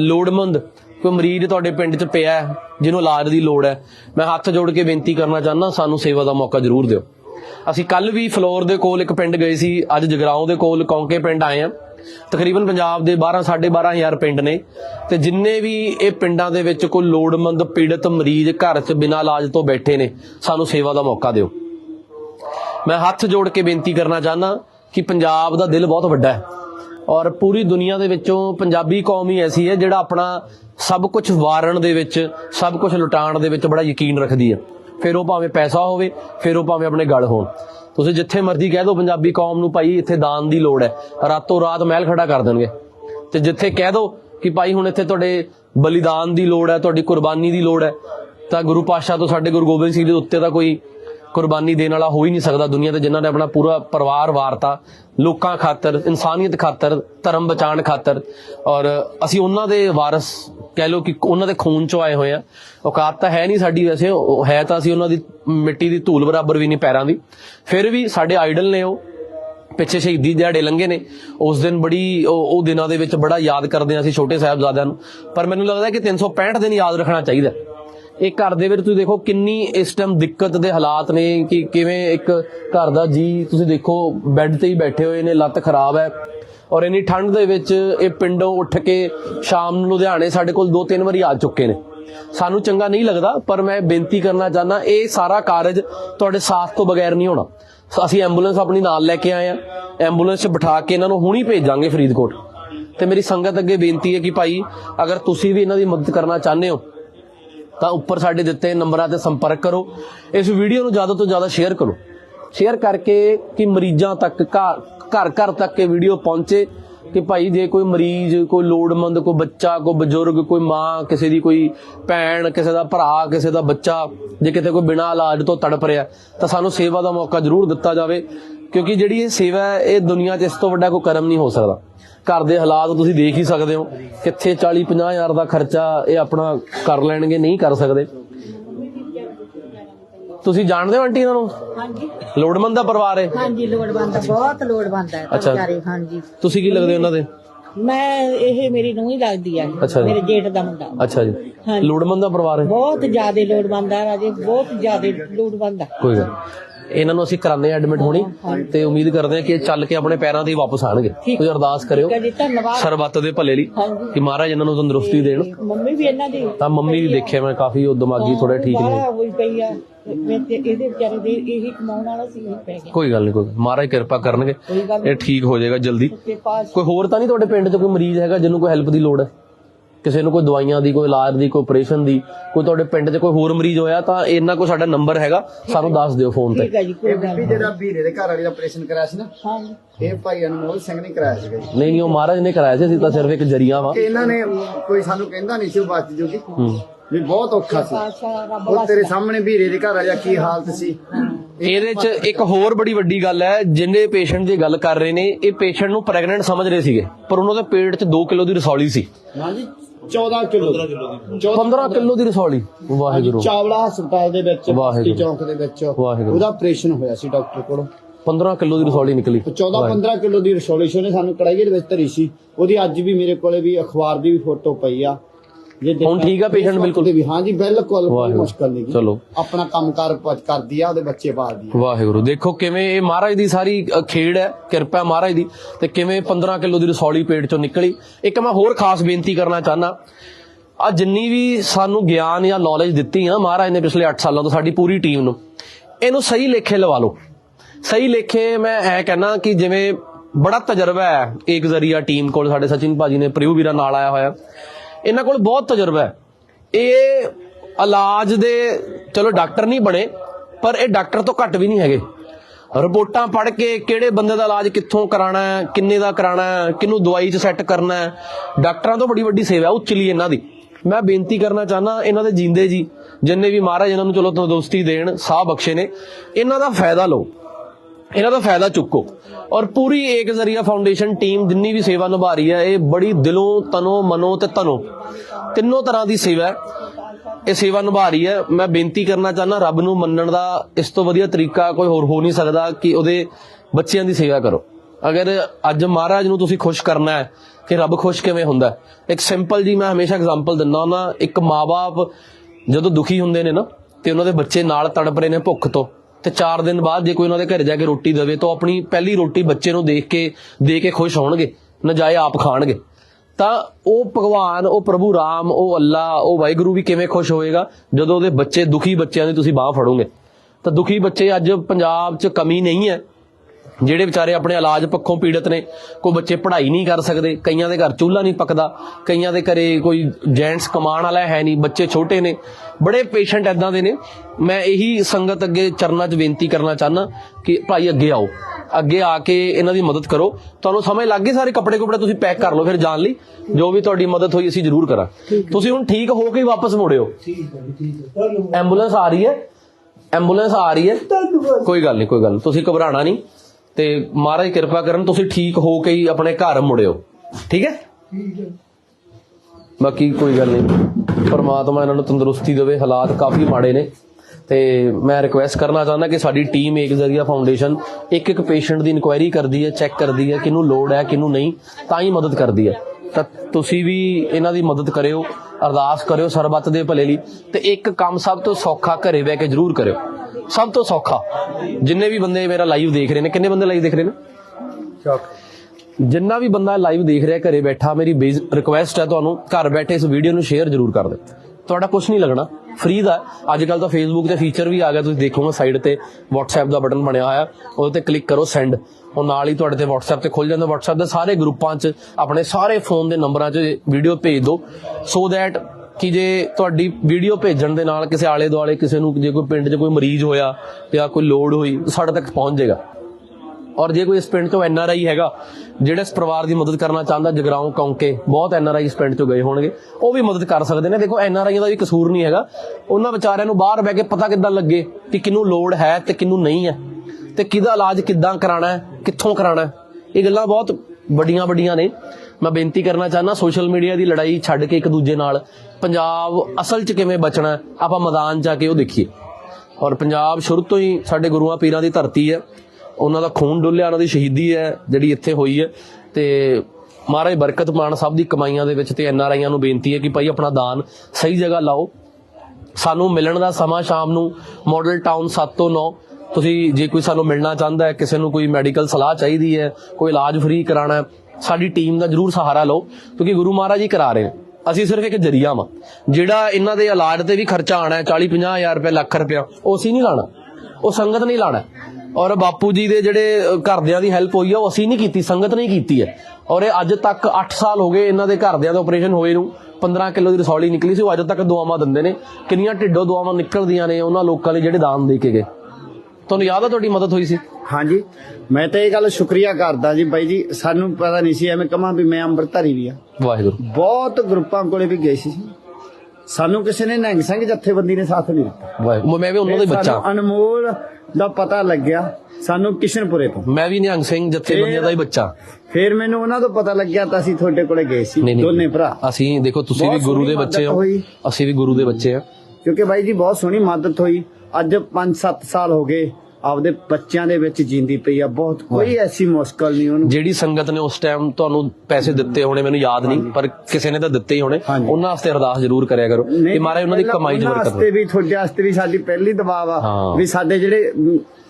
ਲੋੜਮੰਦ ਕੋਈ ਮਰੀਜ਼ ਤੁਹਾਡੇ ਪਿੰਡ 'ਚ ਪਿਆ ਹੈ, ਜਿਹਨੂੰ ਇਲਾਜ ਦੀ ਲੋੜ ਹੈ ਮੈਂ ਹੱਥ ਜੋੜ ਕੇ ਬੇਨਤੀ ਕਰਨਾ ਚਾਹੁੰਦਾ ਸਾਨੂੰ ਸੇਵਾ ਦਾ ਮੌਕਾ ਜ਼ਰੂਰ ਦਿਓ। ਅਸੀਂ ਕੱਲ ਵੀ ਫਲੋਰ ਦੇ ਕੋਲ ਇੱਕ ਪਿੰਡ ਗਏ ਸੀ ਅੱਜ ਜਗਰਾਉਂ ਦੇ ਕੋਲ ਕੌਂਕੇ ਪਿੰਡ ਆਏ ਆ ਤਕਰੀਬਨ ਪੰਜਾਬ ਦੇ 12 12500 ਪਿੰਡ ਨੇ। ਤੇ ਜਿੰਨੇ ਵੀ ਇਹ ਪਿੰਡਾਂ ਦੇ ਵਿੱਚ ਕੋਈ ਲੋੜਮੰਦ ਪੀੜਤ ਮਰੀਜ਼ ਘਰ 'ਚ ਬਿਨਾਂ ਇਲਾਜ ਤੋਂ ਬੈਠੇ ਨੇ ਸਾਨੂੰ ਸੇਵਾ ਦਾ ਮੌਕਾ ਦਿਓ। ਮੈਂ ਹੱਥ ਜੋੜ ਕੇ ਬੇਨਤੀ ਕਰਨਾ ਚਾਹਨਾ ਕਿ ਪੰਜਾਬ ਦਾ ਦਿਲ ਬਹੁਤ ਵੱਡਾ ਹੈ। ਔਰ ਪੂਰੀ ਦੁਨੀਆ ਦੇ ਵਿੱਚੋਂ ਪੰਜਾਬੀ ਕੌਮ ਹੀ ਐਸੀ ਹੈ ਜਿਹੜਾ ਆਪਣਾ ਸਭ ਕੁਝ ਵਾਰਨ ਦੇ ਵਿੱਚ, ਸਭ ਕੁਝ ਲੁਟਾਉਣ ਦੇ ਵਿੱਚ ਬੜਾ ਯਕੀਨ ਰੱਖਦੀ ਹੈ। ਫਿਰ ਉਹ ਭਾਵੇਂ ਪੈਸਾ ਹੋਵੇ, ਫਿਰ ਉਹ ਭਾਵੇਂ ਆਪਣੇ ਗਲ ਹੋਣ। ਤੁਸੀਂ ਜਿੱਥੇ ਮਰਜ਼ੀ ਕਹਿ ਦਿਓ ਪੰਜਾਬੀ ਕੌਮ ਨੂੰ ਭਾਈ ਇੱਥੇ ਦਾਨ ਦੀ ਲੋੜ ਹੈ। ਰਾਤੋਂ ਰਾਤ ਮਹਿਲ ਖੜਾ ਕਰ ਦੇਣਗੇ। ਤੇ ਜਿੱਥੇ ਕਹਿ ਦਿਓ ਕਿ ਭਾਈ ਹੁਣ ਇੱਥੇ ਤੁਹਾਡੇ ਬਲੀਦਾਨ ਦੀ ਲੋੜ ਹੈ, ਤੁਹਾਡੀ ਕੁਰਬਾਨੀ ਦੀ ਲੋੜ ਹੈ, ਤਾਂ ਗੁਰੂ ਪਾਤਸ਼ਾਹ ਤੋਂ ਸਾਡੇ ਗੁਰੂ ਗੋਬਿੰਦ ਸਿੰਘ ਜੀ ਦੇ ਉੱਤੇ ਤਾਂ ਕੋਈ ਕੁਰਬਾਨੀ ਦੇਣ ਵਾਲਾ ਹੋ ਹੀ ਨਹੀਂ ਸਕਦਾ ਦੁਨੀਆ ਤੇ, ਜਿਨ੍ਹਾਂ ਨੇ ਆਪਣਾ ਪੂਰਾ ਪਰਿਵਾਰ ਵਾਰਤਾ, ਲੋਕਾਂ ਖਾਤਰ, ਇਨਸਾਨੀਅਤ ਖਾਤਰ, ਧਰਮ ਬਚਾਉਣ ਖਾਤਰ। ਔਰ ਅਸੀਂ ਉਹਨਾਂ ਦੇ ਵਾਰਿਸ, ਕਹਿ ਲਓ ਕਿ ਉਹਨਾਂ ਦੇ ਖੂਨ ਚੋਂ ਆਏ ਹੋਏ ਆ। ਔਕਾਤ ਤਾਂ ਹੈ ਨਹੀਂ ਸਾਡੀ ਵੈਸੇ ਹੈ ਤਾਂ ਅਸੀਂ ਉਹਨਾਂ ਦੀ ਮਿੱਟੀ ਦੀ ਧੂਲ ਬਰਾਬਰ ਵੀ ਨਹੀਂ ਪੈਰਾਂ ਦੀ। ਫਿਰ ਵੀ ਸਾਡੇ ਆਈਡਲ ਨੇ ਉਹ, ਪਿੱਛੇ ਸ਼ਹੀਦੀ ਦਿਹਾੜੇ ਲੰਘੇ ਨੇ। ਉਸ ਦਿਨ ਬੜੀ, ਉਹ ਉਹ ਦਿਨਾਂ ਦੇ ਵਿੱਚ ਬੜਾ ਯਾਦ ਕਰਦੇ ਹਾਂ ਅਸੀਂ ਛੋਟੇ ਸਾਹਿਬਜ਼ਾਦਿਆਂ ਨੂੰ। ਪਰ ਮੈਨੂੰ ਲੱਗਦਾ ਕਿ 365 ਦਿਨ ਯਾਦ ਰੱਖਣਾ ਚਾਹੀਦਾ। ਇਹ ਘਰ ਦੇ ਵਿੱਚ ਤੁਸੀਂ ਦੇਖੋ ਕਿੰਨੀ ਇਸ ਟਾਈਮ ਦਿੱਕਤ ਦੇ ਹਾਲਾਤ ਨੇ ਕਿ ਕਿਵੇਂ ਇੱਕ ਘਰ ਦਾ ਜੀ, ਤੁਸੀਂ ਦੇਖੋ ਬੈੱਡ ਤੇ ਹੀ ਬੈਠੇ ਹੋਏ ਨੇ, ਲੱਤ ਖਰਾਬ ਹੈ। ਔਰ ਇੰਨੀ ਠੰਡ ਦੇ ਵਿੱਚ ਇਹ ਪਿੰਡੋਂ ਉੱਠ ਕੇ ਸ਼ਾਮ ਨੂੰ ਲੁਧਿਆਣੇ ਸਾਡੇ ਕੋਲ ਦੋ ਤਿੰਨ ਵਾਰੀ ਆ ਚੁੱਕੇ ਨੇ। ਸਾਨੂੰ ਚੰਗਾ ਨਹੀਂ ਲੱਗਦਾ, ਪਰ ਮੈਂ ਬੇਨਤੀ ਕਰਨਾ ਚਾਹਨਾ ਇਹ ਸਾਰਾ ਕਾਰਜ ਤੁਹਾਡੇ ਸਾਥ ਤੋਂ ਬਗੈਰ ਨਹੀਂ ਹੋਣਾ। ਅਸੀਂ ਐਂਬੂਲੈਂਸ ਆਪਣੀ ਨਾਲ ਲੈ ਕੇ ਆਏ ਆ ਐਂਬੂਲੈਂਸ 'ਚ ਬਿਠਾ ਕੇ ਇਹਨਾਂ ਨੂੰ ਹੁਣੀ ਭੇਜਾਂਗੇ ਫਰੀਦਕੋਟ। ਤੇ ਮੇਰੀ ਸੰਗਤ ਅੱਗੇ ਬੇਨਤੀ ਹੈ ਕਿ ਭਾਈ, ਅਗਰ ਤੁਸੀਂ ਵੀ ਇਹਨਾਂ ਦੀ ਮਦਦ ਕਰਨਾ ਚਾਹੁੰਦੇ ਹੋ ਤਾਂ ਉੱਪਰ ਸਾਡੇ ਦਿੱਤੇ ਨੰਬਰਾਂ ਤੇ ਸੰਪਰਕ ਕਰੋ। ਇਸ ਵੀਡੀਓ ਨੂੰ ਜ਼ਿਆਦਾ ਤੋਂ ਜ਼ਿਆਦਾ ਸ਼ੇਅਰ ਕਰੋ। ਸ਼ੇਅਰ ਕਰਕੇ ਕਿ ਮਰੀਜ਼ਾਂ ਤੱਕ, ਘਰ ਘਰ ਘਰ ਤੱਕ ਇਹ ਵੀਡੀਓ ਪਹੁੰਚੇ ਕਿ ਭਾਈ ਜੇ ਕੋਈ ਮਰੀਜ਼, ਕੋਈ ਲੋੜਮੰਦ, ਕੋਈ ਬੱਚਾ, ਕੋਈ ਬਜ਼ੁਰਗ, ਕੋਈ ਮਾਂ, ਕਿਸੇ ਦੀ ਕੋਈ ਭੈਣ, ਕਿਸੇ ਦਾ ਭਰਾ, ਕਿਸੇ ਦਾ ਬੱਚਾ, ਜੇ ਕਿਤੇ ਕੋਈ ਬਿਨਾਂ ਇਲਾਜ ਤੋਂ ਤੜਪ ਰਿਹਾ, ਤਾਂ ਸਾਨੂੰ ਸੇਵਾ ਦਾ ਮੌਕਾ ਜ਼ਰੂਰ ਦਿੱਤਾ ਜਾਵੇ। ਕਿਉਂਕਿ ਜਿਹੜੀ ਇਹ ਸੇਵਾ ਹੈ ਇਹ ਦੁਨੀਆ 'ਚ ਇਸ ਤੋਂ ਵੱਡਾ ਕੋਈ ਕਰਮ ਨਹੀਂ ਹੋ ਸਕਦਾ। ਘਰ ਦੇ ਹਾਲਾਤ ਤੁਸੀਂ ਦੇਖ ਹੀ ਸਕਦੇ ਹੋ ਕਿੱਥੇ 40 50 ਹਜ਼ਾਰ ਦਾ ਖਰਚਾ ਇਹ ਆਪਣਾ ਕਰ ਲੈਣਗੇ ਨਹੀਂ ਕਰ ਸਕਦੇ। ਤੁਸੀਂ ਜਾਣਦੇ ਹੋ ਆਂਟੀ ਇਹਨਾਂ ਨੂੰ? ਹਾਂਜੀ। ਲੋੜਮੰਦ ਦਾ ਪਰਿਵਾਰ ਹੈ। ਹਾਂਜੀ ਲੋੜਵੰਦ ਬਹੁਤ ਲੋੜਵੰਦ ਹੈ ਅੱਛਾ। ਵਿਚਾਰੇ ਹਾਂਜੀ। ਤੁਸੀਂ ਕੀ ਲੱਗਦੇ ਹੋ ਉਹਨਾਂ ਦੇ? ਮੈਂ ਇਹ ਮੇਰੀ ਨੂੰਹ ਹੀ ਲੱਗਦੀ ਆ। ਅੱਛਾ ਜੀ। ਮੇਰੇ ਜੇਠ ਦਾ ਮੁੰਡਾ। ਅੱਛਾ ਜੀ। ਹਾਂਜੀ। ਲੋੜਮੰਦ ਦਾ ਪਰਿਵਾਰ ਹੈ। ਬਹੁਤ ਜ਼ਿਆਦਾ ਲੋੜਵੰਦ ਆ ਰਾਜੇ ਬਹੁਤ ਜ਼ਿਆਦਾ ਲੋੜਵੰਦ ਆ। ਕੋਈ ਗੱਲ। ਨਹੀਂ। ਇਹਨਾਂ ਨੂੰ ਅਸੀਂ ਆ ਐਡਮਿਟ ਹੋਣੀ ਤੇ ਉਮੀਦ ਕਰਦੇ ਹਾਂ ਕਿ ਇਹ ਚੱਲ ਕੇ ਆਪਣੇ ਪੈਰਾਂ ਤੇ ਵਾਪਸ ਆਣਗੇ। ਤੁਸੀਂ ਅਰਦਾਸ ਕਰਿਓ ਸਰਬੱਤ ਦੇ ਭਲੇ ਲਈ। ਕਿ ਮਹਾਰਾਜ ਇਹਨਾਂ ਨੂੰ ਤੰਦਰੁਸਤੀ ਦੇਣ। ਮੰਮੀ ਵੀ ਇਹਨਾਂ ਦੀ ਤਾਂ ਮੰਮੀ ਵੀ ਦੇਖਿਆ ਮੈਂ ਕਾਫੀ ਉਹ ਦਿਮਾਗੀ ਥੋੜੇ ਠੀਕ ਨੇ। ਬਾਹਲਾ ਹੋਈ ਪਈ ਆ ਮੈਂ ਤੇ ਇਹਦੇ ਵਿਚਾਰੇ ਦੇ ਇਹੀ ਕਮਾਉਣ ਵਾਲਾ ਸੀ ਇਹ ਪੈ ਗਿਆ। ਕੋਈ ਗੱਲ ਨਹੀਂ ਕੋਈ। ਮਹਾਰਾਜ ਕਿਰਪਾ ਕਰਨਗੇ। ਇਹ ਠੀਕ ਹੋ ਜਾਏਗਾ ਜਲਦੀ। ਕੋਈ ਹੋਰ ਤਾਂ ਨਹੀਂ ਤੁਹਾਡੇ ਪਿੰਡ 'ਚ ਕੋਈ ਮਰੀਜ਼ ਹੈਗਾ ਜਿਹਨੂੰ ਕੋਈ ਹੈਲਪ ਦੀ ਲੋੜ ਹੈ? ਕਿਸੇ ਨੂੰ ਕੋਈ ਦਵਾਈਆਂ ਦੀ ਕੋਈ ਇਲਾਜ ਦੀ ਕੋਈ ਆਪਰੇਸ਼ਨ ਦੀ ਕੋਈ ਤੁਹਾਡੇ ਪਿੰਡ 'ਚ ਕੋਈ ਹੋਰ ਮਰੀਜ਼ ਹੋਇਆ ਤਾਂ ਇਹਨਾਂ ਕੋਲ ਸਾਡਾ ਨੰਬਰ ਹੈਗਾ ਸਾਨੂੰ ਦੱਸ ਦਿਓ ਫੋਨ ਤੇ। ਠੀਕ ਹੈ ਜੀ ਕੋਈ ਇਹ ਗੱਲ ਬੀਬੀ ਜਿਹੜਾ ਵੀਰੇ ਦੇ ਘਰ ਵਾਲੀ ਦਾ ਆਪਰੇਸ਼ਨ ਕਰਾਇਆ ਸੀ ਨਾ ਹਾਂ ਜੀ ਇਹ ਭਾਈ ਅਨਮੋਲ ਸਿੰਘ ਨੇ ਕਰਾਇਆ ਸੀਗਾ ਜੀ। ਨਹੀਂ ਨਹੀਂ ਉਹ ਮਹਾਰਾਜ ਨੇ ਕਰਾਇਆ ਸੀ ਅਸੀਂ ਤਾਂ ਸਿਰਫ ਇੱਕ ਜਰੀਆ ਵਾ। ਕਿ ਇਹਨਾਂ ਨੇ ਕੋਈ ਸਾਨੂੰ ਕਹਿੰਦਾ ਨਹੀਂ ਸੀ ਉਹ ਬਚ ਜੂਗੀ ਵੀ ਬਹੁਤ ਔਖਾ ਸੀ। ਉਹ ਤੇਰੇ ਸਾਹਮਣੇ ਵੀਰੇ ਦੇ ਘਰ ਵਾਲੀ ਦਾ ਕੀ ਹਾਲਤ ਸੀ। ਇਹਦੇ 'ਚ ਇੱਕ ਹੋਰ ਬੜੀ ਵੱਡੀ ਗੱਲ ਹੈ ਜਿੰਨੇ ਪੇਸ਼ੈਂਟ ਦੀ ਗੱਲ ਕਰ ਰਹੇ ਨੇ ਇਹ ਪੇਸ਼ੈਂਟ ਨੂੰ ਪ੍ਰੈਗਨੈਂਟ ਸਮਝ ਰਹੇ ਸੀਗੇ ਪਰ ਉਹਨਾਂ ਦੇ ਪੇਟ 'ਚ 2 ਕਿਲੋ ਦੀ ਰਸੌਲੀ ਸੀ। ਹਾਂਜੀ। 14 ਕਿਲੋ 15 ਕਿਲੋ ਦੀ। ਰਸੌਲੀ। ਵਾਹਿਗੁਰੂ। ਚਾਵਲਾ ਹਸਪਤਾਲ ਦੇ ਵਿੱਚ ਵਾਹਿਗੁਰੂ। ਬਸਤੀ ਚੌਂਕ ਦੇ ਵਿੱਚ। ਵਾਹਿਗੁਰੂ। ਉਹਦਾ ਆਪਰੇਸ਼ਨ ਹੋਇਆ ਸੀ ਡਾਕਟਰ ਕੋਲੋਂ। 15 ਕਿਲੋ ਦੀ ਰਸੌਲੀ ਨਿਕਲੀ। 14 15 ਕਿਲੋ ਦੀ ਰਸੌਲੀ ਸੀ। ਉਹਨੇ ਸਾਨੂੰ ਕੜਾਈਏ ਦੇ ਵਿੱਚ ਧਰੀ ਸੀ। ਉਹਦੀ ਅੱਜ ਵੀ ਮੇਰੇ ਕੋਲੇ ਵੀ ਅਖਬਾਰ ਦੀ ਵੀ ਫੋਟੋ ਪਈ ਆ। ਹੁਣ ਠੀਕ ਆ ਵਕਤ ਬਿਲਕੁਲ? ਵੀ ਹਾਂਜੀ ਬਿਲਕੁਲ ਕੋਈ। ਮੁਸ਼ਕਲ ਨਹੀਂ ਚਲੋ। ਆਪਣਾ ਕੰਮਕਾਰ ਕਰਦੀ ਆ ਉਹਦੇ ਬੱਚੇ ਪਾਲਦੀ ਆ ਵਾਹਿਗੁਰੂ ਦੇਖੋ ਕਿਵੇਂ ਇਹ ਮਹਾਰਾਜ ਦੀ ਸਾਰੀ ਖੇਡ ਹੈ ਕਿਰਪਾ ਮਹਾਰਾਜ ਦੀ ਤੇ ਕਿਵੇਂ 15 ਕਿਲੋ ਦੀ ਰਸੌਲੀ ਪੇਟ ਚੋਂ ਨਿਕਲੀ ਇੱਕ ਮੈਂ ਹੋਰ ਖਾਸ ਬੇਨਤੀ ਕਰਨਾ ਚਾਹਨਾ ਆ ਜਿੰਨੀ ਵੀ ਸਾਨੂੰ ਗਿਆਨ ਜਾਂ ਨੌਲੇਜ ਦਿੱਤੀ ਆ ਮਹਾਰਾਜ ਨੇ ਪਿਛਲੇ 8 ਸਾਲਾਂ ਤੋਂ ਸਾਡੀ ਪੂਰੀ ਟੀਮ ਨੂੰ ਇਹਨੂੰ ਸਹੀ ਲੇਖੇ ਲਵਾ ਲਓ ਸਹੀ ਲੇਖੇ ਮੈਂ ਐ ਕਹਿਣਾ ਕਿ ਜਿਵੇਂ ਬੜਾ ਤਜਰਬਾ ਹੈ ਏਕ ਜ਼ਰੀਆ ਟੀਮ ਕੋਲ ਸਾਡੇ ਸਚਿਨ ਭਾਜੀ ਨੇ ਪ੍ਰਿਯੂ ਵੀਰਾ ਨਾਲ ਆਇਆ ਹੋਇਆ ਇਹਨਾਂ ਕੋਲ ਬਹੁਤ ਤਜਰਬਾ ਹੈ। ਇਹ ਇਲਾਜ ਦੇ, ਚਲੋ ਡਾਕਟਰ ਨਹੀਂ ਬਣੇ, ਪਰ ਇਹ ਡਾਕਟਰ ਤੋਂ ਘੱਟ ਵੀ ਨਹੀਂ ਹੈਗੇ। ਰਿਪੋਰਟਾਂ ਪੜ੍ਹ ਕੇ ਕਿਹੜੇ ਬੰਦੇ ਦਾ ਇਲਾਜ ਕਿੱਥੋਂ ਕਰਾਣਾ ਹੈ, ਕਿੰਨੇ ਦਾ ਕਰਾਣਾ ਹੈ, ਕਿਹਨੂੰ ਦਵਾਈ 'ਚ ਸੈੱਟ ਕਰਨਾ ਹੈ। ਡਾਕਟਰਾਂ ਤੋਂ ਬੜੀ ਵੱਡੀ ਸੇਵਾ ਹੈ ਉੱਚਲੀ ਇਹਨਾਂ ਦੀ। ਮੈਂ ਬੇਨਤੀ ਕਰਨਾ ਚਾਹਨਾ ਇਹਨਾਂ ਦੇ ਜਿੰਦੇ ਜੀ, ਜਿੰਨੇ ਵੀ ਮਹਾਰਾਜ ਇਹਨਾਂ ਨੂੰ ਚਲੋ ਤੰਦਰੁਸਤੀ ਦੇਣ, ਸਾਹ ਬਖਸ਼ੇ ਨੇ, ਇਹਨਾਂ ਦਾ ਫਾਇਦਾ ਲਓ। ਇਹਨਾਂ ਦਾ ਫਾਇਦਾ ਚੁੱਕੋ। ਔਰ ਪੂਰੀ ਏਕ ਜ਼ਰੀਆ ਫਾਊਂਡੇਸ਼ਨ ਟੀਮ ਜਿੰਨੀ ਵੀ ਸੇਵਾ ਨਿਭਾ ਰਹੀ ਹੈ, ਇਹ ਬੜੀ ਦਿਲੋਂ, ਤਨੋਂ, ਮਨੋਂ ਤੇ ਤਨੋਂ ਤਿੰਨੋਂ ਤਰ੍ਹਾਂ ਦੀ ਸੇਵਾ ਹੈ। ਇਹ ਸੇਵਾ ਨਿਭਾ ਰਹੀ ਹੈ। ਮੈਂ ਬੇਨਤੀ ਕਰਨਾ ਚਾਹਨਾ ਰੱਬ ਨੂੰ ਮੰਨਣ ਦਾ ਇਸ ਤੋਂ ਵਧੀਆ ਤਰੀਕਾ ਕੋਈ ਹੋਰ ਹੋ ਨਹੀਂ ਸਕਦਾ ਕਿ ਉਹਦੇ ਬੱਚਿਆਂ ਦੀ ਸੇਵਾ ਕਰੋ। ਅਗਰ ਅੱਜ ਮਹਾਰਾਜ ਨੂੰ ਤੁਸੀਂ ਖੁਸ਼ ਕਰਨਾ ਹੈ ਕਿ ਰੱਬ ਖੁਸ਼ ਕਿਵੇਂ ਹੁੰਦਾ ਇੱਕ ਸਿੰਪਲ ਜੀ ਮੈਂ ਹਮੇਸ਼ਾ ਐਗਜ਼ਾਮਪਲ ਦਿੰਦਾ ਹੁੰਦਾ, ਇੱਕ ਮਾਪੇ ਜਦੋਂ ਦੁਖੀ ਹੁੰਦੇ ਨੇ ਨਾ, ਤੇ ਉਹਨਾਂ ਦੇ ਬੱਚੇ ਨਾਲ ਤੜਪ ਰਹੇ ਨੇ ਭੁੱਖ ਤੋਂ। ਤੇ 4 ਦਿਨ ਬਾਅਦ ਜੇ ਕੋਈ ਉਹਨਾਂ ਦੇ ਘਰ ਜਾ ਕੇ ਰੋਟੀ ਦੇਵੇ ਤਾਂ ਉਹ ਆਪਣੀ ਪਹਿਲੀ ਰੋਟੀ ਬੱਚੇ ਨੂੰ ਦੇਖ ਕੇ, ਦੇ ਕੇ ਖੁਸ਼ ਹੋਣਗੇ ਨਾ ਜਾਏ ਆਪ ਖਾਣਗੇ। ਤਾਂ ਉਹ ਭਗਵਾਨ, ਉਹ ਪ੍ਰਭੂ ਰਾਮ, ਉਹ ਅੱਲਾ, ਉਹ ਵਾਹਿਗੁਰੂ ਵੀ ਕਿਵੇਂ ਖੁਸ਼ ਹੋਏਗਾ ਜਦੋਂ ਉਹਦੇ ਬੱਚੇ, ਦੁਖੀ ਬੱਚਿਆਂ ਦੀ ਤੁਸੀਂ ਬਾਹ ਫੜੋਗੇ। ਤਾਂ ਦੁਖੀ ਬੱਚੇ ਅੱਜ ਪੰਜਾਬ 'ਚ ਕਮੀ ਨਹੀਂ ਹੈ। ਜਿਹੜੇ ਵਿਚਾਰੇ ਆਪਣੇ ਇਲਾਜ ਪੱਖੋਂ ਪੀੜਤ ਨੇ ਕੋਈ ਬੱਚੇ ਪੜ੍ਹਾਈ ਨਹੀਂ ਕਰ ਸਕਦੇ ਕਈਆਂ ਦੇ ਘਰ ਚੁੱਲ੍ਹਾ ਨਹੀਂ ਪੱਕਦਾ ਕਈਆਂ ਦੇ ਘਰੇ ਕੋਈ ਜੈਂਟਸ ਕਮਾਉਣ ਵਾਲਾ ਹੈ ਨਹੀਂ ਬੱਚੇ ਛੋਟੇ ਨੇ ਬੜੇ ਪੇਸ਼ੈਂਟ ਐਦਾਂ ਦੇ ਨੇ। ਮੈਂ ਇਹੀ ਸੰਗਤ ਅੱਗੇ ਚਰਨਾਂ 'ਚ ਬੇਨਤੀ ਕਰਨਾ ਚਾਹਨਾ ਕਿ ਭਾਈ ਅੱਗੇ ਆਓ ਅੱਗੇ ਆ ਕੇ ਇਹਨਾਂ ਦੀ ਮਦਦ ਕਰੋ। ਤੁਹਾਨੂੰ ਸਮਝ ਲੱਗ ਗਈ ਸਾਰੇ ਕੱਪੜੇ ਕੁਪੜੇ ਤੁਸੀਂ ਪੈਕ ਕਰ ਲਓ ਫਿਰ ਜਾਣ ਲਈ ਜੋ ਵੀ ਤੁਹਾਡੀ ਮਦਦ ਹੋਈ ਅਸੀਂ ਜ਼ਰੂਰ ਕਰਾਂ ਤੁਸੀਂ ਹੁਣ ਠੀਕ ਹੋ ਕੇ ਹੀ ਵਾਪਸ ਮੁੜਿਓ। ਐਂਬੂਲੈਂਸ ਆ ਰਹੀ ਹੈ ਐਂਬੂਲੈਂਸ ਆ ਰਹੀ ਹੈ। ਕੋਈ ਗੱਲ ਨਹੀਂ ਕੋਈ ਗੱਲ ਤੁਸੀਂ ਘਬਰਾਣਾ ਨਹੀਂ। ਤੇ ਮਹਾਰਾਜ ਕਿਰਪਾ ਕਰਨ, ਤੁਸੀਂ ਠੀਕ ਹੋ ਕੇ ਹੀ ਆਪਣੇ ਘਰ ਮੁੜਿਓ। ਠੀਕ ਹੈ? ਬਾਕੀ ਕੋਈ ਗੱਲ ਨਹੀਂ। ਪਰਮਾਤਮਾ ਇਹਨਾਂ ਨੂੰ ਤੰਦਰੁਸਤੀ ਦੇਵੇ, ਹਾਲਾਤ ਕਾਫੀ ਮਾੜੇ ਨੇ। ਤੇ ਮੈਂ ਰਿਕੁਐਸਟ ਕਰਨਾ ਚਾਹੁੰਦਾ ਕਿ ਸਾਡੀ ਟੀਮ ਏਕ ਜ਼ਰੀਆ ਫਾਊਂਡੇਸ਼ਨ ਇੱਕ ਇੱਕ ਪੇਸ਼ੈਂਟ ਦੀ ਇਨਕੁਆਇਰੀ ਕਰਦੀ ਹੈ ਚੈੱਕ ਕਰਦੀ ਹੈ, ਕਿਹਨੂੰ ਲੋੜ ਹੈ, ਕਿਹਨੂੰ ਨਹੀਂ, ਤਾਂ ਹੀ ਮਦਦ ਕਰਦੀ ਹੈ। ਤਾਂ ਤੁਸੀਂ ਵੀ ਇਹਨਾਂ ਦੀ ਮਦਦ ਕਰਿਓ, ਅਰਦਾਸ ਕਰਿਓ ਸਰਬੱਤ ਦੇ ਭਲੇ ਲਈ। ਤੇ ਇੱਕ ਕੰਮ ਸਭ ਤੋਂ ਸੌਖਾ ਘਰੇ ਬਹਿ ਕੇ ਜ਼ਰੂਰ ਕਰਿਓ। ਸਭ ਤੋਂ ਸੌਖਾ। ਜਿੰਨੇ ਵੀ ਬੰਦੇ ਮੇਰਾ ਲਾਈਵ ਦੇਖ ਰਹੇ ਨੇ ਕਿੰਨੇ ਬੰਦੇ ਲਾਈਵ ਦੇਖ ਰਹੇ ਨੇ? ਜਿੰਨਾ ਵੀ ਬੰਦਾ ਲਾਈਵ ਦੇਖ ਰਿਹਾ ਘਰੇ ਬੈਠਾ ਮੇਰੀ ਰਿਕੁਐਸਟ ਹੈ ਤੁਹਾਨੂੰ ਘਰ ਬੈਠੇ ਇਸ ਵੀਡੀਓ ਨੂੰ ਸ਼ੇਅਰ ਜ਼ਰੂਰ ਕਰ ਦਿਓ। ਤੁਹਾਡਾ ਕੁਝ ਨਹੀਂ ਲੱਗਣਾ। ਫ੍ਰੀ ਦਾ ਅੱਜ ਕੱਲ ਤਾਂ ਫੇਸਬੁੱਕ ਤੇ ਫੀਚਰ ਵੀ ਆ ਗਿਆ ਤੁਸੀਂ ਦੇਖੋਗੇ ਸਾਈਡ ਤੇ WhatsApp ਦਾ ਬਟਨ ਬਣਿਆ ਹੋਇਆ। ਉਹਦੇ ਤੇ ਕਲਿੱਕ ਕਰੋ ਸੈਂਡ ਉਹ ਨਾਲ ਹੀ ਤੁਹਾਡੇ ਤੇ WhatsApp ਤੇ ਖੁੱਲ ਜਾਂਦਾ। WhatsApp ਦੇ ਸਾਰੇ ਗਰੁੱਪਾਂ 'ਚ ਆਪਣੇ ਸਾਰੇ ਫੋਨ ਦੇ ਨੰਬਰਾਂ 'ਚ ਵੀਡੀਓ ਭੇਜ ਦਿਓ। ਸੋ ਦੈਟ ਕਿ ਜੇ ਤੁਹਾਡੀ ਵੀਡੀਓ ਭੇਜਣ ਦੇ ਨਾਲ ਕਿਸੇ ਆਲੇ ਦੁਆਲੇ ਕਿਸੇ ਨੂੰ ਜੇ ਕੋਈ ਪਿੰਡ 'ਚ ਕੋਈ ਮਰੀਜ਼ ਹੋਇਆ ਜਾਂ ਕੋਈ ਲੋੜ ਹੋਈ, ਸਾਡੇ ਤੱਕ ਪਹੁੰਚ ਜਾਏਗਾ। ਔਰ ਜੇ ਕੋਈ ਇਸ ਪਿੰਡ ਤੋਂ ਐਨ ਆਰ ਆਈ ਹੈਗਾ, ਜਿਹੜਾ ਇਸ ਪਰਿਵਾਰ ਦੀ ਮਦਦ ਕਰਨਾ ਚਾਹੁੰਦਾ, ਜਗਰਾਉਂ, ਕੌਂਕੇ, ਬਹੁਤ ਐੱਨ ਆਰ ਆਈ ਇਸ ਪਿੰਡ ਤੋਂ ਗਏ ਹੋਣਗੇ, ਉਹ ਵੀ ਮਦਦ ਕਰ ਸਕਦੇ ਨੇ। ਦੇਖੋ, ਐਨ ਆਰ ਐਨਆਰਆਈਆਂ ਦਾ ਵੀ ਕਸੂਰ ਨਹੀਂ ਹੈਗਾ। ਉਹਨਾਂ ਵਿਚਾਰਿਆਂ ਨੂੰ ਬਾਹਰ ਬਹਿ ਕੇ ਪਤਾ ਕਿੱਦਾਂ ਲੱਗੇ ਕਿ ਕਿਹਨੂੰ ਲੋੜ ਹੈ ਤੇ ਕਿਹਨੂੰ ਨਹੀਂ ਹੈ ਤੇ ਕਿਹਦਾ ਇਲਾਜ ਕਿੱਦਾਂ ਕਰਾਣਾ ਹੈ, ਕਿੱਥੋਂ ਕਰਾਣਾ ਹੈ। ਇਹ ਗੱਲਾਂ ਬਹੁਤ ਵੱਡੀਆਂ ਵੱਡੀਆਂ ਨੇ। ਮੈਂ ਬੇਨਤੀ ਕਰਨਾ ਚਾਹੁੰਦਾ, ਸੋਸ਼ਲ ਮੀਡੀਆ ਦੀ ਲੜਾਈ ਛੱਡ ਕੇ ਇੱਕ ਦੂਜੇ ਨਾਲ, ਪੰਜਾਬ ਅਸਲ 'ਚ ਕਿਵੇਂ ਬਚਣਾ ਆਪਾਂ ਮੈਦਾਨ 'ਚ ਜਾ ਕੇ ਉਹ ਦੇਖੀਏ। ਔਰ ਪੰਜਾਬ ਸ਼ੁਰੂ ਤੋਂ ਹੀ ਸਾਡੇ ਗੁਰੂਆਂ ਪੀਰਾਂ ਦੀ ਧਰਤੀ ਹੈ, ਉਹਨਾਂ ਦਾ ਖੂਨ ਡੁੱਲਿਆ, ਉਹਨਾਂ ਦੀ ਸ਼ਹੀਦੀ ਹੈ, ਜਿਹੜੀ ਇੱਥੇ ਹੋਈ ਹੈ। ਤੇ ਮਹਾਰਾਜ ਬਰਕਤ ਮਾਨ ਸਭ ਦੀ ਕਮਾਈਆਂ ਦੇ ਵਿੱਚ ਤੇ ਐਨ ਆਰ ਆਈਆਂ ਨੂੰ ਬੇਨਤੀ ਹੈ ਕਿ ਭਾਈ ਆਪਣਾ ਦਾਨ ਸਹੀ ਜਗ੍ਹਾ ਲਾਓ। ਸਾਨੂੰ ਮਿਲਣ ਦਾ ਸਮਾਂ ਸ਼ਾਮ ਨੂੰ ਮਾਡਲ ਟਾਊਨ 7 ਤੋਂ 9 ਤੁਸੀਂ ਜੇ ਕੋਈ ਸਾਨੂੰ ਮਿਲਣਾ ਚਾਹੁੰਦਾ ਹੈ, ਕਿਸੇ ਨੂੰ ਕੋਈ ਮੈਡੀਕਲ ਸਲਾਹ ਚਾਹੀਦੀ ਹੈ, ਕੋਈ ਇਲਾਜ ਫ੍ਰੀ ਕਰਾਣਾ ਸਾਡੀ ਟੀਮ ਦਾ ਜਰੂਰ ਸਹਾਰਾ ਲਓ, ਕਿਉਂਕਿ ਗੁਰੂ ਮਹਾਰਾਜ ਹੀ ਕਰਾ ਰਹੇ ਨੇ। ਅਸੀਂ ਸਿਰਫ ਇੱਕ ਜਰੀਆ ਵਾਂ। ਜਿਹੜਾ ਇਹਨਾਂ ਦੇ ਇਲਾਜ ਤੇ ਵੀ ਖਰਚਾ ਆਣਾ ਹੈ 40 50 ਹਜ਼ਾਰ ਰੁਪਏ, ਲੱਖ ਰੁਪਏ ਉਹ ਅਸੀਂ ਨਹੀਂ ਲਾਣਾ। ਉਹ ਸੰਗਤ ਨਹੀਂ ਲਾਣਾ ਔਰ ਬਾਪੂ ਜੀ ਦੇ ਜਿਹੜੇ ਘਰਦਿਆਂ ਦੀ ਹੈਲਪ ਹੋਈ ਆ, ਉਹ ਅਸੀਂ ਨਹੀਂ ਕੀਤੀ, ਸੰਗਤ ਨੇ ਕੀਤੀ ਹੈ। ਔਰ ਇਹ ਅੱਜ ਤੱਕ 8 ਸਾਲ ਹੋ ਗਏ ਇਹਨਾਂ ਦੇ ਘਰਦਿਆਂ ਦਾ ਆਪਰੇਸ਼ਨ ਹੋਏ ਨੂੰ। 15 ਕਿਲੋ ਦੀ ਰਸੌਲੀ ਨਿਕਲੀ ਸੀ, ਉਹ ਅੱਜ ਤੱਕ ਦੁਆਵਾਂ ਦਿੰਦੇ ਨੇ। ਕਿੰਨੀਆਂ ਢਿੱਡੋਂ ਦੁਆਵਾਂ ਨਿਕਲਦੀਆਂ ਨੇ ਉਹਨਾਂ ਲੋਕਾਂ ਲਈ ਜਿਹੜੇ ਦਾਨ ਦੇ ਕੇ ਗਏ। ਤੁਹਾਨੂੰ ਯਾਦ ਆ ਤੁਹਾਡੀ ਮਦਦ ਹੋਈ ਸੀ? ਹਾਂਜੀ। ਮੈਂ ਤਾਂ ਇਹ ਗੱਲ ਸ਼ੁਕਰੀਆ ਕਰਦਾ ਜੀ ਬਾਈ ਜੀ। ਸਾਨੂੰ ਪਤਾ ਨਹੀਂ ਸੀ ਐਵੇਂ ਕਮਾਂ ਵੀ ਮੈਂ ਅੰਮ੍ਰਿਤਧਾਰੀ ਵੀ ਆ। ਵਾਹਿਗੁਰੂ। ਬਹੁਤ ਗਰੁੱਪਾਂ ਕੋਲੇ ਵੀ ਗਏ ਸੀ ਸਾਨੂੰ ਕਿਸੇ ਨੇ ਨਿਹੰਗ ਸਿੰਘ ਜਥੇਬੰਦੀ ਨੇ ਸਾਥ ਨਹੀਂ ਦਿੱਤਾ। ਵਾਹਿਗੁਰੂ। ਮੈਂ ਵੀ ਉਹਨਾਂ ਦਾ ਹੀ ਬੱਚਾ। ਸਾਨੂੰ ਅਨਮੋਲ ਦਾ ਪਤਾ ਲੱਗਿਆ। ਸਾਨੂੰ ਕਿਸ਼ਨਪੁਰੇ ਤੋਂ। ਮੈਂ ਵੀ ਨਿਹੰਗ ਸਿੰਘ ਜਥੇਬੰਦੀਆਂ ਦਾ ਹੀ ਬੱਚਾ। ਫਿਰ ਮੈਨੂੰ ਉਹਨਾਂ ਤੋਂ ਪਤਾ ਲੱਗਿਆ ਤਾਂ ਅਸੀਂ ਤੁਹਾਡੇ ਕੋਲੇ ਗਏ ਸੀ ਨਹੀਂ, ਨਹੀਂ, ਦੋਨੇ। ਭਰਾ। ਅਸੀਂ ਦੇਖੋ ਤੁਸੀਂ ਵੀ ਬਹੁਤ ਗੁਰੂ ਦੇ ਸੋਹਣੀ ਬੱਚੇ ਹੋ। ਮਦਦ ਹੋਈ। ਅਸੀਂ ਵੀ ਗੁਰੂ ਦੇ ਬੱਚੇ ਆ ਕਿਉਂਕਿ ਬਾਈ ਜੀ ਬਹੁਤ ਸੋਹਣੀ ਮਦਦ ਹੋਈ। ਅੱਜ 5-7 ਸਾਲ ਹੋ ਗਏ ਆਪਦੇ ਬੱਚਿਆਂ ਦੇ ਵਿੱਚ ਜਿੰਦੀ ਪਈ ਆ ਬਹੁਤ ਕੋਈ ਐਸੀ ਮੁਸ਼ਕਲ ਨਹੀਂ ਉਹਨੂੰ। ਜਿਹੜੀ ਸੰਗਤ ਨੇ ਉਸ ਟਾਈਮ ਤੁਹਾਨੂੰ ਪੈਸੇ ਦਿੱਤੇ ਹੋਣੇ ਮੈਨੂੰ ਯਾਦ ਨਹੀਂ ਪਰ ਕਿਸੇ ਨੇ ਤਾਂ ਦਿੱਤੇ ਹੀ ਹੋਣੇ। ਉਹਨਾਂ ਵਾਸਤੇ ਅਰਦਾਸ ਜ਼ਰੂਰ ਕਰਿਆ ਕਰੋ ਕਿ ਮਹਾਰਾਜ ਉਹਨਾਂ ਦੀ ਕਮਾਈ ਉਹਨਾਂ ਬਰਕਤ ਵਾਸਤੇ ਵੀ ਤੁਹਾਡੇ ਵਾਸਤੇ ਵੀ ਸਾਡੀ ਪਹਿਲੀ ਦਬਾਅ ਆ। ਵੀ ਸਾਡੇ ਜਿਹੜੇ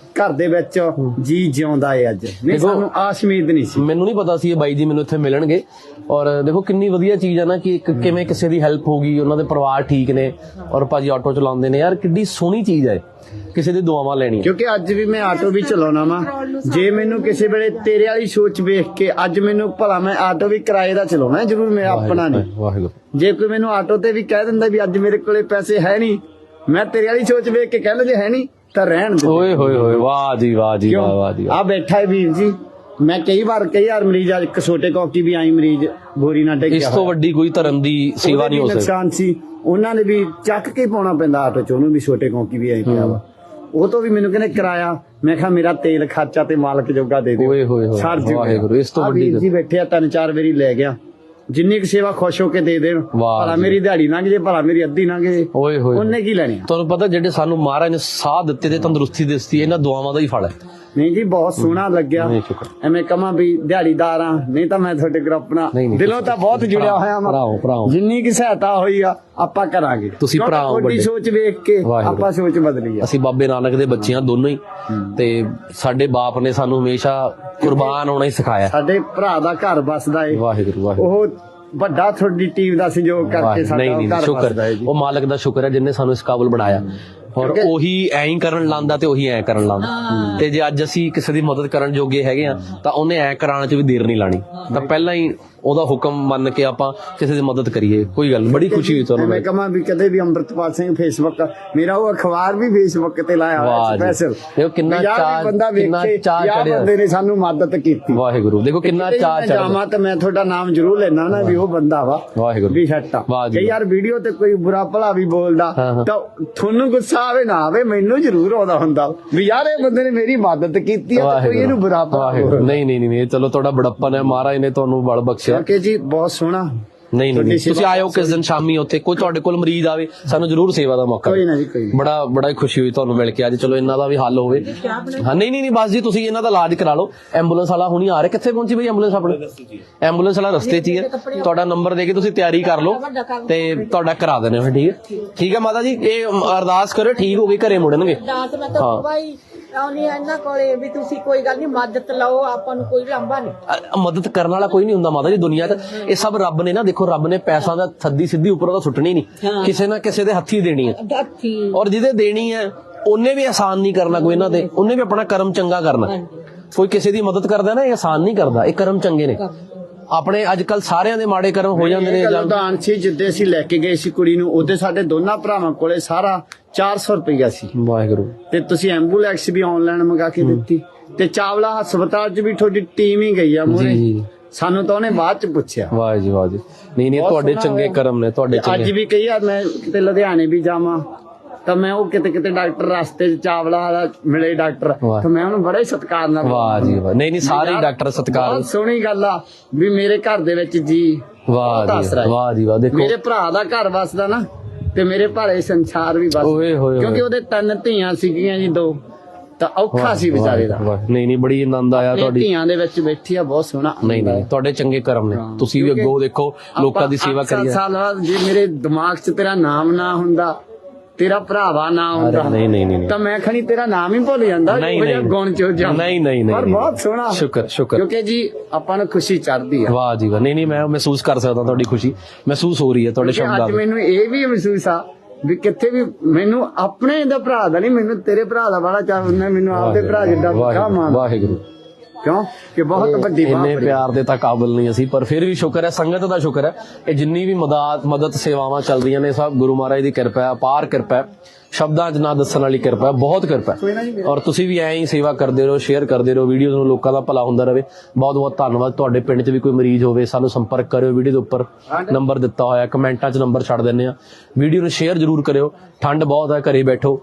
ਘਰ ਦੇ ਵਿੱਚ ਜੀ ਜਿਉਂਦਾ ਏ ਅੱਜ। ਨਹੀਂ ਦੇਖੋ- ਸਾਨੂੰ ਆਸ ਉਮੀਦ ਨਹੀਂ ਸੀ। ਮੈਨੂੰ ਨਹੀਂ ਪਤਾ ਸੀ ਇਹ ਬਾਈ ਜੀ ਮੈਨੂੰ ਇੱਥੇ ਮਿਲਣਗੇ। ਔਰ ਦੇਖੋ ਕਿੰਨੀ ਵਧੀਆ ਚੀਜ਼ ਹੈ ਨਾ ਕਿ ਇੱਕ ਕਿਵੇਂ ਕਿਸੇ ਦੀ ਹੈਲਪ ਹੋਗੀ ਉਹਨਾਂ ਦੇ ਪਰਿਵਾਰ ਠੀਕ ਨੇ ਔਰ ਭਾਜੀ ਆਟੋ ਚਲਾਉਂਦੇ ਨੇ। ਯਾਰ ਕਿੱਡੀ ਸੋਹਣੀ ਚੀਜ਼ ਹੈ ਕਿਸੇ ਦੀ ਦੁਆਵਾਂ ਲੈਣੀਆਂ। ਕਿਉਂਕਿ ਅੱਜ ਵੀ ਮੈਂ ਆਟੋ ਵੀ ਚਲਾਉਣਾ ਵਾ। ਜੇ ਮੈਨੂੰ ਕਿਸੇ ਵੇਲੇ ਤੇਰੇ ਵਾਲੀ ਸੋਚ ਵੇਖ ਕੇ ਅੱਜ ਮੈਨੂੰ ਭਲਾ ਮੈਂ ਆਟੋ ਵੀ ਕਿਰਾਏ ਦਾ ਚਲਾਉਣਾ ਜ਼ਰੂਰ ਮੇਰਾ ਆਪਣਾ ਨਹੀਂ। ਵਾਹਿਗੁਰੂ। ਜੇ ਕੋਈ ਮੈਨੂੰ ਆਟੋ ਤੇ ਵੀ ਕਹਿ ਦਿੰਦਾ ਵੀ ਅੱਜ ਮੇਰੇ ਕੋਲੇ ਪੈਸੇ ਹੈ ਨਹੀਂ ਮੈਂ ਤੇਰੇ ਵਾਲੀ ਸੋਚ ਵੇਖ ਕੇ ਕਹਿ ਲਾਂ ਜੇ ਹੈ ਨਹੀਂ ਤਾਂ ਰਹਿਣ ਦੇ ਓਏ ਹੋਏ ਹੋਏ ਵਾਹ ਜੀ ਵਾਹ ਜੀ ਵਾਹ ਵਾਹ ਜੀ। ਆ ਬੈਠਾ ਹੈ ਵੀਰ ਜੀ। ਮੈਂ ਕਈ ਵਾਰ ਕਈ ਵਾਰ ਮਰੀਜ਼ ਇੱਕ ਛੋਟੇ ਕੌਕੀ ਵੀ ਆਈ ਮਰੀਜ਼ ਬੋਰੀ ਨਾਲ ਡਿੱਗ ਇਸ ਤੋਂ ਵੱਡੀ ਕੋਈ ਧਰਮ ਦੀ ਸੇਵਾ ਨਹੀਂ ਹੋ ਸਕਦੀ। ਨੁਕਸਾਨ ਸੀ। ਉਹਨਾਂ ਨੇ ਵੀ ਚੱਕ ਕੇ ਪਾਉਣਾ ਪੈਂਦਾ ਆਟੋ ਚ ਉਹਨੂੰ ਵੀ ਛੋਟੇ ਕੌਕੀ ਵੀ ਆਈ ਪਿਆ ਵਾ। ਉਹ ਤੋਂ ਵੀ ਮੈਨੂੰ ਕਹਿੰਦੇ ਕਿਰਾਇਆ। ਮੈਂ ਕਿਹਾ ਮੇਰਾ ਤੇਲ ਖਰਚਾ ਤੇ ਮਾਲਕ ਜੋਗਾ ਦੇ ਦਿਓ। ਓਏ ਹੋਏ ਹੋਏ ਵਾਹਿਗੁਰੂ ਇਸ ਤੋਂ ਵੱਡੀ ਜੀ ਬੈਠੇ ਆ ਤਿੰਨ ਚਾਰ ਵਾਰੀ ਲੈ ਗਿਆ। ਜਿੰਨੀ ਕੁ ਸੇਵਾ ਖੁਸ਼ ਹੋ ਕੇ ਦੇ ਦੇਣ ਵਾਹ ਭਲਾ ਜੀ। ਮੇਰੀ ਦਿਹਾੜੀ ਲੰਘ ਜੇ ਭਲਾ ਮੇਰੀ ਅੱਧੀ ਲੰਘ ਜੇ ਓਏ ਹੋਏ ਉਹਨੇ ਕੀ ਲੈਣੀ ਆ? ਤੁਹਾਨੂੰ ਪਤਾ ਜਿਹੜੇ ਸਾਨੂੰ ਮਹਾਰਾਜ ਨੇ ਸਾਹ ਦਿੱਤੇ ਤੇ ਤੰਦਰੁਸਤੀ ਦਿੱਤੀ ਇਹਨਾਂ ਦੁਆਵਾਂ ਦਾ ਹੀ ਫਲ ਹੈ ਨਹੀਂ ਜੀ ਬਹੁਤ ਸੋਹਣਾ ਲੱਗਿਆ। ਨਹੀਂ, ਸ਼ੁਕਰ। ਐਵੇਂ ਕਮਾਂ ਵੀ ਦਿਹਾੜੀਦਾਰ ਨਹੀਂ ਤਾਂ ਮੈਂ ਤੁਹਾਡੇ ਕੋਲ ਆਪਣਾ ਨਹੀਂ, ਨਹੀਂ, ਦਿਲੋਂ ਤਾਂ ਬਹੁਤ ਜੁੜਿਆ ਹੋਇਆ ਮੈਂ। ਭਰਾਓ, ਭਰਾਓ। ਜਿੰਨੀ ਕੀ ਸਹਾਇਤਾ ਹੋਈ ਆ ਆਪਾਂ ਕਰਾਂਗੇ। ਤੁਸੀਂ ਕਿਉਂਕਿ ਤੁਹਾਡੀ ਵੱਡੇ। ਸੋਚ ਵੇਖ ਕੇ ਵਾਹਿਗੁਰੂ। ਆਪਾਂ ਸੋਚ ਬਦਲੀ ਆ। ਅਸੀਂ ਬਾਬੇ ਨਾਨਕ ਦੇ ਬੱਚੇ ਹਾਂ ਦੋਨੋਂ ਹੀ। ਤੇ ਸਾਡੇ ਬਾਪ ਨੇ ਸਾਨੂੰ ਹਮੇਸ਼ਾ ਕੁਰਬਾਨ ਹੋਣਾ ਹੀ ਸਿਖਾਇਆ। ਸਾਡੇ ਭਰਾ ਦਾ ਘਰ ਬਸਦਾ ਏ। ਵਾਹਿਗੁਰੂ ਵਾਹਿਗੁਰੂ। ਉਹ ਵੱਡਾ ਤੁਹਾਡੀ ਟੀਮ ਦਾ ਸਹਿਯੋਗ ਕਰਕੇ ਵਾਹਿਗੁਰੂ। ਸਾਡਾ ਨਹੀਂ ਨਹੀਂ ਘਰ ਸ਼ੁਕਰ। ਬਸਦਾ ਏ ਜੀ। ਉਹ ਮਾਲਕ ਦਾ ਸ਼ੁਕਰ ਹੈ ਜਿਨੇ ਸਾਨੂੰ ਇਸ ਕਾਬਲ ਬਣਾਇਆ। ਔਰ ਉਹੀ ਐਂ ਹੀ ਕਰਨ ਲਾਂਦਾ ਤੇ ਉਹੀ ਐਂ ਕਰਨ ਲਾਂਦਾ। ਤੇ ਜੇ ਅੱਜ ਅਸੀਂ ਕਿਸੇ ਦੀ ਮਦਦ ਕਰਨ ਜੋਗੇ ਹੈਗੇ ਆ ਤਾਂ ਉਹਨੇ ਐਂ ਕਰਾਉਣ ਚ ਵੀ ਦੇਰ ਨਹੀਂ ਲਾਣੀ। ਤਾਂ ਪਹਿਲਾਂ ਹੀ ਉਹਦਾ ਹੁਕਮ ਮੰਨ ਕੇ ਆਪਾਂ ਕਿਸੇ ਦੀ ਮਦਦ ਕਰੀਏ ਕੋਈ ਗੱਲ ਬੜੀ ਖੁਸ਼ੀ ਹੋਈ ਤੁਹਾਨੂੰ ਮੈਂ ਕੇ। ਕਮਾਂ ਵੀ ਕਦੇ ਵੀ ਅੰਮ੍ਰਿਤਪਾਲ ਸਿੰਘ ਫੇਸਬੁੱਕ ਮੇਰਾ ਉਹ ਅਖਬਾਰ ਵੀ ਫੇਸਬੁੱਕ ਤੇ ਲਾਇਆ ਹੋਇਆ। ਸਪੈਸ਼ਲ ਦੇਖੋ ਕਿੰਨਾ ਬੰਦਾ ਕਿੰਨਾ ਯਾਰ ਚੜਿਆ। ਬੰਦੇ ਨੇ ਸਾਨੂੰ ਮਦਦ ਕੀਤੀ ਵਾਹਿਗੁਰੂ ਦੇਖੋ ਕਿੰਨਾ ਚਾਹ ਮੈਂ ਚੜਦਾ ਜਾਵਾਂ ਤਾਂ ਮੈਂ ਤੁਹਾਡਾ ਨਾਮ ਜ਼ਰੂਰ ਲੈਣਾ ਨਾ ਵੀ ਉਹ ਬੰਦਾ ਵਾ ਵਾਹਿਗੁਰੂ ਵੀ ਹੱਟ ਕਈ ਯਾਰ ਵੀਡੀਓ ਤੇ ਕੋਈ ਬੁਰਾ ਭਲਾ ਵੀ ਬੋਲਦਾ। ਤਾਂ ਤੁਹਾਨੂੰ ਗੁੱਸਾ ਆਵੇ ਨਾ ਆਵੇ ਮੈਨੂੰ ਜ਼ਰੂਰ ਆਉਂਦਾ ਹੁੰਦਾ ਵੀ ਯਾਰ ਇਹ ਬੰਦੇ ਨੇ ਮੇਰੀ ਮਦਦ ਕੀਤੀ ਹੈ ਤੇ ਕੋਈ ਇਹਨੂੰ ਬੁਰਾ ਭਲਾ। ਨਹੀਂ ਨਹੀਂ ਨਹੀਂ ਚਲੋ ਤੁਹਾਡਾ ਬੜੱਪਨ ਹੈ ਮਹਾਰਾਜ ਨੇ ਤੁਹਾਨੂੰ ਬਲ ਬਖਸ਼ਿਆ ਕਿਉਂਕਿ ਜੀ ਬਹੁਤ ਸੋਹਣਾ ਨਹੀਂ ਨਹੀਂ, ਤੁਸੀਂ ਆਇਓ ਕਿਸ ਦਿਨ ਸ਼ਾਮੀ ਉੱਥੇ। ਕੋਈ ਤੁਹਾਡੇ ਕੋਲ ਮਰੀਜ਼ ਆਵੇ ਸਾਨੂੰ ਜ਼ਰੂਰ ਸੇਵਾ ਦਾ ਮੌਕਾ ਕੋਈ ਦਿਓ। ਨਾ ਜੀ ਕੋਈ ਬੜਾ ਬੜਾ ਹੀ ਖੁਸ਼ੀ ਹੋਈ ਤੁਹਾਨੂੰ ਮਿਲ ਕੇ ਅੱਜ। ਚਲੋ ਇਹਨਾਂ ਦਾ ਵੀ ਹੱਲ ਹੋਵੇ। ਹਾਂ ਨਹੀਂ ਨਹੀਂ ਨਹੀਂ ਬਸ ਜੀ ਤੁਸੀਂ ਇਹਨਾਂ ਦਾ ਇਲਾਜ ਕਰਾ ਲਓ। ਐਂਬੂਲੈਂਸ ਵਾਲਾ ਹੁਣੀ ਆ ਰਿਹਾ। ਕਿੱਥੇ ਪਹੁੰਚੀ ਬਈ ਐਂਬੂਲੈਂਸ ਆਪਣੇ? ਐਂਬੂਲੈਂਸ ਵਾਲਾ ਰਸਤੇ 'ਚ ਹੀ ਹੈ ਤੁਹਾਡਾ ਨੰਬਰ ਦੇ ਕੇ ਤੁਸੀਂ ਤਿਆਰੀ ਕਰ ਲਓ ਤੇ ਤੁਹਾਡਾ ਕਰਾ ਦੇਣੇ ਫਿਰ ਠੀਕ ਹੈ? ਠੀਕ ਹੈ ਮਾਤਾ ਜੀ ਇਹ ਅਰਦਾਸ ਕਰੋ ਠੀਕ ਹੋ ਗਈ ਘਰੇ ਮੁੜਨਗੇ। ਦਾਸ ਮੈਂ ਤਾਂ ਭਾਈ ਆਉਣੀ ਇਹਨਾਂ ਕੋਲੇ ਵੀ ਤੁਸੀਂ ਕੋਈ ਗੱਲ ਨਹੀਂ ਮਦਦ ਲਓ ਆਪਾਂ ਨੂੰ ਕੋਈ ਲੰਬਾ ਨਹੀਂ। ਮਦਦ ਕਰਨ ਵਾਲਾ ਕੋਈ ਨਹੀਂ ਹੁੰਦਾ ਮਾਤਾ ਜੀ ਦੁਨੀਆ 'ਚ। ਇਹ ਸਭ ਰੱਬ ਨੇ ਨਾ ਦੇਖੋ ਰੱਬ ਨੇ ਪੈਸਾ ਦਾ ਥੱਦੀ ਸਿੱਧੀ ਉੱਪਰੋਂ ਦਾ ਸੁੱਟਣੀ ਨਹੀਂ। ਕਿਸੇ ਨਾ ਕਿਸੇ ਦੇ ਹੱਥੀ ਦੇਣੀ ਹੈ। ਔਰ ਜਿਹਦੇ ਦੇਣੀ ਹੈ ਉਹਨੇ ਵੀ ਆਸਾਨ ਨਹੀਂ ਕਰਨਾ ਕੋਈ ਇਹਨਾਂ ਤੇ। ਉਹਨੇ ਵੀ ਆਪਣਾ ਕਰਮ ਚੰਗਾ ਕਰਨਾ। ਕੋਈ ਕਿਸੇ ਦੀ ਮਦਦ ਕਰਦਾ ਨਾ ਇਹ ਆਸਾਨ ਨਹੀਂ ਕਰਦਾ। ਇਹ ਕਰਮ ਚੰਗੇ ਨੇ। ਆਪਣੇ ਅੱਜ ਕੱਲ ਸਾਰਿਆਂ ਦੇ ਮਾੜੇ ਕਰਮ ਹੋ ਜਾਂਦੇ ਨੇ ਉਦਾਨ ਸੀ ਜਿੱਦੇ ਅਸੀਂ ਲੈ ਕੇ ਗਏ ਸੀ ਕੁੜੀ ਨੂੰ ਉਹਦੇ ਸਾਡੇ ਦੋਨਾਂ ਭਰਾਵਾਂ ਕੋਲੇ ਸਾਰਾ 400 ਰੁਪਈਆ ਸੀ। ਵਾਹਿਗੁਰੂ। ਤੇ ਤੁਸੀਂ ਐਂਬੂਲੈਂਸ ਵੀ ਆਨਲਾਈਨ ਮੰਗਾ ਕੇ ਦਿੱਤੀ। ਤੇ ਚਾਵਲਾ ਹਸਪਤਾਲ 'ਚ ਵੀ ਤੁਹਾਡੀ ਟੀਮ ਹੀ ਗਈ ਆ ਜੀ ਮੂਰੇ ਜੀ। ਸਾਨੂੰ ਤਾਂ ਉਹਨੇ ਬਾਅਦ 'ਚ ਪੁੱਛਿਆ। ਵਾਹ ਜੀ ਵਾਹ ਜੀ। ਨਹੀਂ ਨਹੀਂ ਤੁਹਾਡੇ ਚੰਗੇ ਕਰਮ ਨੇ ਤੁਹਾਡੇ ਅੱਜ ਵੀ ਕਈ ਵਾਰ ਮੈਂ ਕਿਤੇ ਲੁਧਿਆਣੇ ਵੀ ਜਾਵਾਂ ਤਾਂ ਮੈਂ ਉਹ ਕਿਤੇ ਕਿਤੇ ਡਾਕਟਰ ਰਸਤੇ 'ਚ ਚਾਵਲਾ ਵਾਲਾ ਮਿਲੇ ਡਾਕਟਰ। ਤਾਂ ਮੈਂ ਉਹਨੂੰ ਬੜੇ ਸਤਿਕਾਰ ਨਾਲ ਵਾਹ ਜੀ ਵਾਹ। ਨਹੀਂ ਨਹੀਂ ਸਾਰੇ ਹੀ ਡਾਕਟਰ ਸਤਕਾਰ ਬਹੁਤ ਸੋਹਣੀ ਗੱਲ ਆ ਵੀ ਮੇਰੇ ਘਰ ਦੇ ਵਿੱਚ ਜੀ ਵਾਹ ਜੀ ਹੈ। ਵਾਹ ਜੀ ਵਾਹ। ਦੇਖੋ ਮੇਰੇ ਭਰਾ ਦਾ ਘਰ ਵਸਦਾ ਨਾ ਤੇ ਮੇਰੇ ਭਾਰੇ ਸੰਸਾਰ ਵੀ ਵਸਦਾ। ਕਿਉਂਕਿ ਉਹਦੇ ਤਿੰਨ ਧੀਆਂ ਸੀਗੀਆਂ ਜੀ ਦੋ। ਤਾਂ ਔਖਾ ਸੀ ਵਿਚਾਰੇ ਦਾ। ਨਹੀਂ ਨਹੀਂ ਬੜੀ ਆਨੰਦ ਆਇਆ ਤੁਹਾਡੀ। ਧੀਆਂ ਦੇ ਵਿੱਚ ਬੈਠੀ ਆ ਬਹੁਤ ਸੋਹਣਾ ਨਹੀਂ ਨਹੀਂ ਤੁਹਾਡੇ ਚੰਗੇ ਕਰਮ ਨੇ। ਤੁਸੀਂ ਵੀ ਅੱਗੋਂ ਦੇਖੋ ਲੋਕਾਂ ਦੀ ਸੇਵਾ ਸਾਲ ਬਾਅਦ ਜੇ ਮੇਰੇ ਦਿਮਾਗ 'ਚ ਤੇਰਾ ਨਾਮ ਨਾ ਹੁੰਦਾ ਤੇਰਾ ਭਰਾਵਾ ਨਾ ਹੁੰਦਾ ਨਹੀਂ ਨਹੀਂ ਨਹੀਂ। ਤਾਂ ਮੈਂ ਖਣੀ ਤੇਰਾ ਨਾਮ ਹੀ ਭੁੱਲ ਜਾਂਦਾ ਨਹੀਂ। ਗੁਣ ਚ ਜਾ ਨਹੀਂ, ਨਹੀਂ, ਨਹੀਂ, ਪਰ। ਬਹੁਤ ਸੋਹਣਾ। ਸ਼ੁਕਰ, ਸ਼ੁਕਰ। ਕਿਉਂਕਿ ਜੀ ਆਪਾਂ ਨੂੰ ਖੁਸ਼ੀ ਚੜਦੀ ਆ। ਵਾਹ ਜੀ ਵਾਹ। ਨਹੀਂ ਨਹੀਂ ਮੈਂ ਮਹਿਸੂਸ ਕਰ ਸਕਦਾ ਤੁਹਾਡੀ ਖੁਸ਼ੀ। ਮਹਿਸੂਸ ਹੋ ਰਹੀ ਹੈ ਤੁਹਾਡੇ ਸ਼ਬਦਾਂ ਅੱਜ ਤੋਂ ਮੈਨੂੰ ਇਹ ਵੀ ਮਹਿਸੂਸ ਆ ਵੀ ਕਿੱਥੇ ਵੀ ਮੈਨੂੰ ਆਪਣੇ ਦਾ ਭਰਾ ਦਾ ਨਹੀਂ ਮੈਨੂੰ ਤੇਰੇ ਭਰਾ ਦਾ ਬੜਾ ਚਾਹ ਹੁੰਦਾ ਮੈਨੂੰ ਆਪਦੇ ਭਰਾ ਜਿੱਡਾ ਵਾਹਿਗੁਰੂ ਮਾਨ ਵਾਹਿਗੁਰੂ। ਕਿਉਂ? ਕਿ ਬਹੁਤ ਵੱਡੀ ਬਾਹ ਇੰਨੇ। ਪਿਆਰ ਦੇ ਤਾਂ ਕਾਬਿਲ ਨਹੀਂ ਅਸੀਂ ਪਰ ਫਿਰ ਵੀ ਸ਼ੁਕਰ ਹੈ ਸੰਗਤ ਦਾ ਸ਼ੁਕਰ ਹੈ ਇਹ ਜਿੰਨੀ ਵੀ ਮਦਦ ਮਦਦ ਸੇਵਾਵਾਂ ਚੱਲ ਰਹੀਆਂ ਨੇ ਸਭ ਗੁਰੂ ਮਹਾਰਾਜ ਦੀ ਕਿਰਪਾ ਹੈ ਅਪਾਰ ਕਿਰਪਾ ਹੈ। ਸ਼ਬਦਾਂ 'ਚ ਨਾ ਦੱਸਣ ਵਾਲੀ ਕਿਰਪਾ ਬਹੁਤ ਕਿਰਪਾ ਹੈ। ਔਰ ਤੁਸੀਂ ਵੀ ਐਂ ਹੀ ਸੇਵਾ ਕਰਦੇ ਰਹੋ ਸ਼ੇਅਰ ਕਰਦੇ ਰਹੋ ਵੀਡੀਓਜ਼ ਨੂੰ ਲੋਕਾਂ ਦਾ ਭਲਾ ਹੁੰਦਾ ਰਹੇ। ਬਹੁਤ ਬਹੁਤ ਧੰਨਵਾਦ ਤੁਹਾਡੇ ਪਿੰਡ 'ਚ ਵੀ ਕੋਈ ਮਰੀਜ਼ ਹੋਵੇ ਸਾਨੂੰ ਸੰਪਰਕ ਕਰਿਓ ਵੀਡੀਓ ਦੇ ਉੱਪਰ। ਨੰਬਰ ਦਿੱਤਾ ਹੋਇਆ ਕਮੈਂਟਾਂ 'ਚ ਨੰਬਰ ਛੱਡ ਦਿੰਨੇ ਆ ਵੀਡੀਓ ਨੂੰ ਸ਼ੇਅਰ ਜ਼ਰੂਰ ਕਰਿਓ। ਠੰਡ ਬਹੁਤ ਹੈ ਘਰੇ ਬੈਠੋ।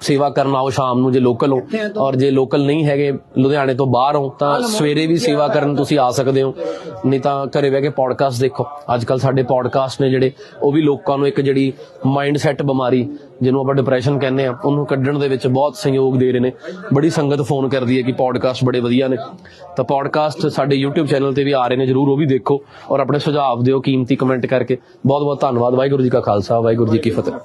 ਸੇਵਾ ਕਰਨ ਆਓ ਸ਼ਾਮ ਨੂੰ ਜੇ ਲੋਕਲ ਹੋ ਔਰ ਜੇ ਲੋਕਲ ਨਹੀਂ ਹੈਗੇ ਲੁਧਿਆਣੇ ਤੋਂ ਬਾਹਰ ਹੋ ਤਾਂ ਸਵੇਰੇ ਵੀ ਸੇਵਾ ਕਰਨ ਤੁਸੀਂ ਆ ਸਕਦੇ ਹੋ। ਨਹੀਂ ਤਾਂ ਘਰੇ ਬਹਿ ਕੇ ਪੋਡਕਾਸਟ ਦੇਖੋ। ਅੱਜ ਕੱਲ ਸਾਡੇ ਪੋਡਕਾਸਟ ਨੇ ਜਿਹੜੇ ਉਹ ਵੀ ਲੋਕਾਂ ਨੂੰ ਇੱਕ ਜਿਹੜੀ ਮਾਈਂਡ ਸੈਟ ਬਿਮਾਰੀ ਜਿਹਨੂੰ ਆਪਾਂ ਡਿਪਰੈਸ਼ਨ ਕਹਿੰਦੇ ਆ ਉਹਨੂੰ ਕੱਢਣ ਦੇ ਵਿੱਚ ਬਹੁਤ ਸਹਿਯੋਗ ਦੇ ਰਹੇ ਨੇ। ਬੜੀ ਸੰਗਤ ਫੋਨ ਕਰਦੀ ਹੈ ਕਿ ਪੋਡਕਾਸਟ ਬੜੇ ਵਧੀਆ ਨੇ। ਤਾਂ ਪੋਡਕਾਸਟ ਸਾਡੇ YouTube ਚੈਨਲ ਤੇ ਵੀ ਆ ਰਹੇ ਨੇ ਜਰੂਰ ਉਹ ਵੀ ਦੇਖੋ। ਔਰ ਆਪਣੇ ਸੁਝਾਅ ਦਿਓ ਕੀਮਤੀ ਕਮੈਂਟ ਕਰਕੇ। ਬਹੁਤ ਬਹੁਤ ਧੰਨਵਾਦ। ਵਾਹਿਗੁਰੂ ਜੀ ਕਾ ਖਾਲਸਾ ਵਾਹਿਗੁਰੂ ਜੀ ਕੀ ਫਤਿਹ।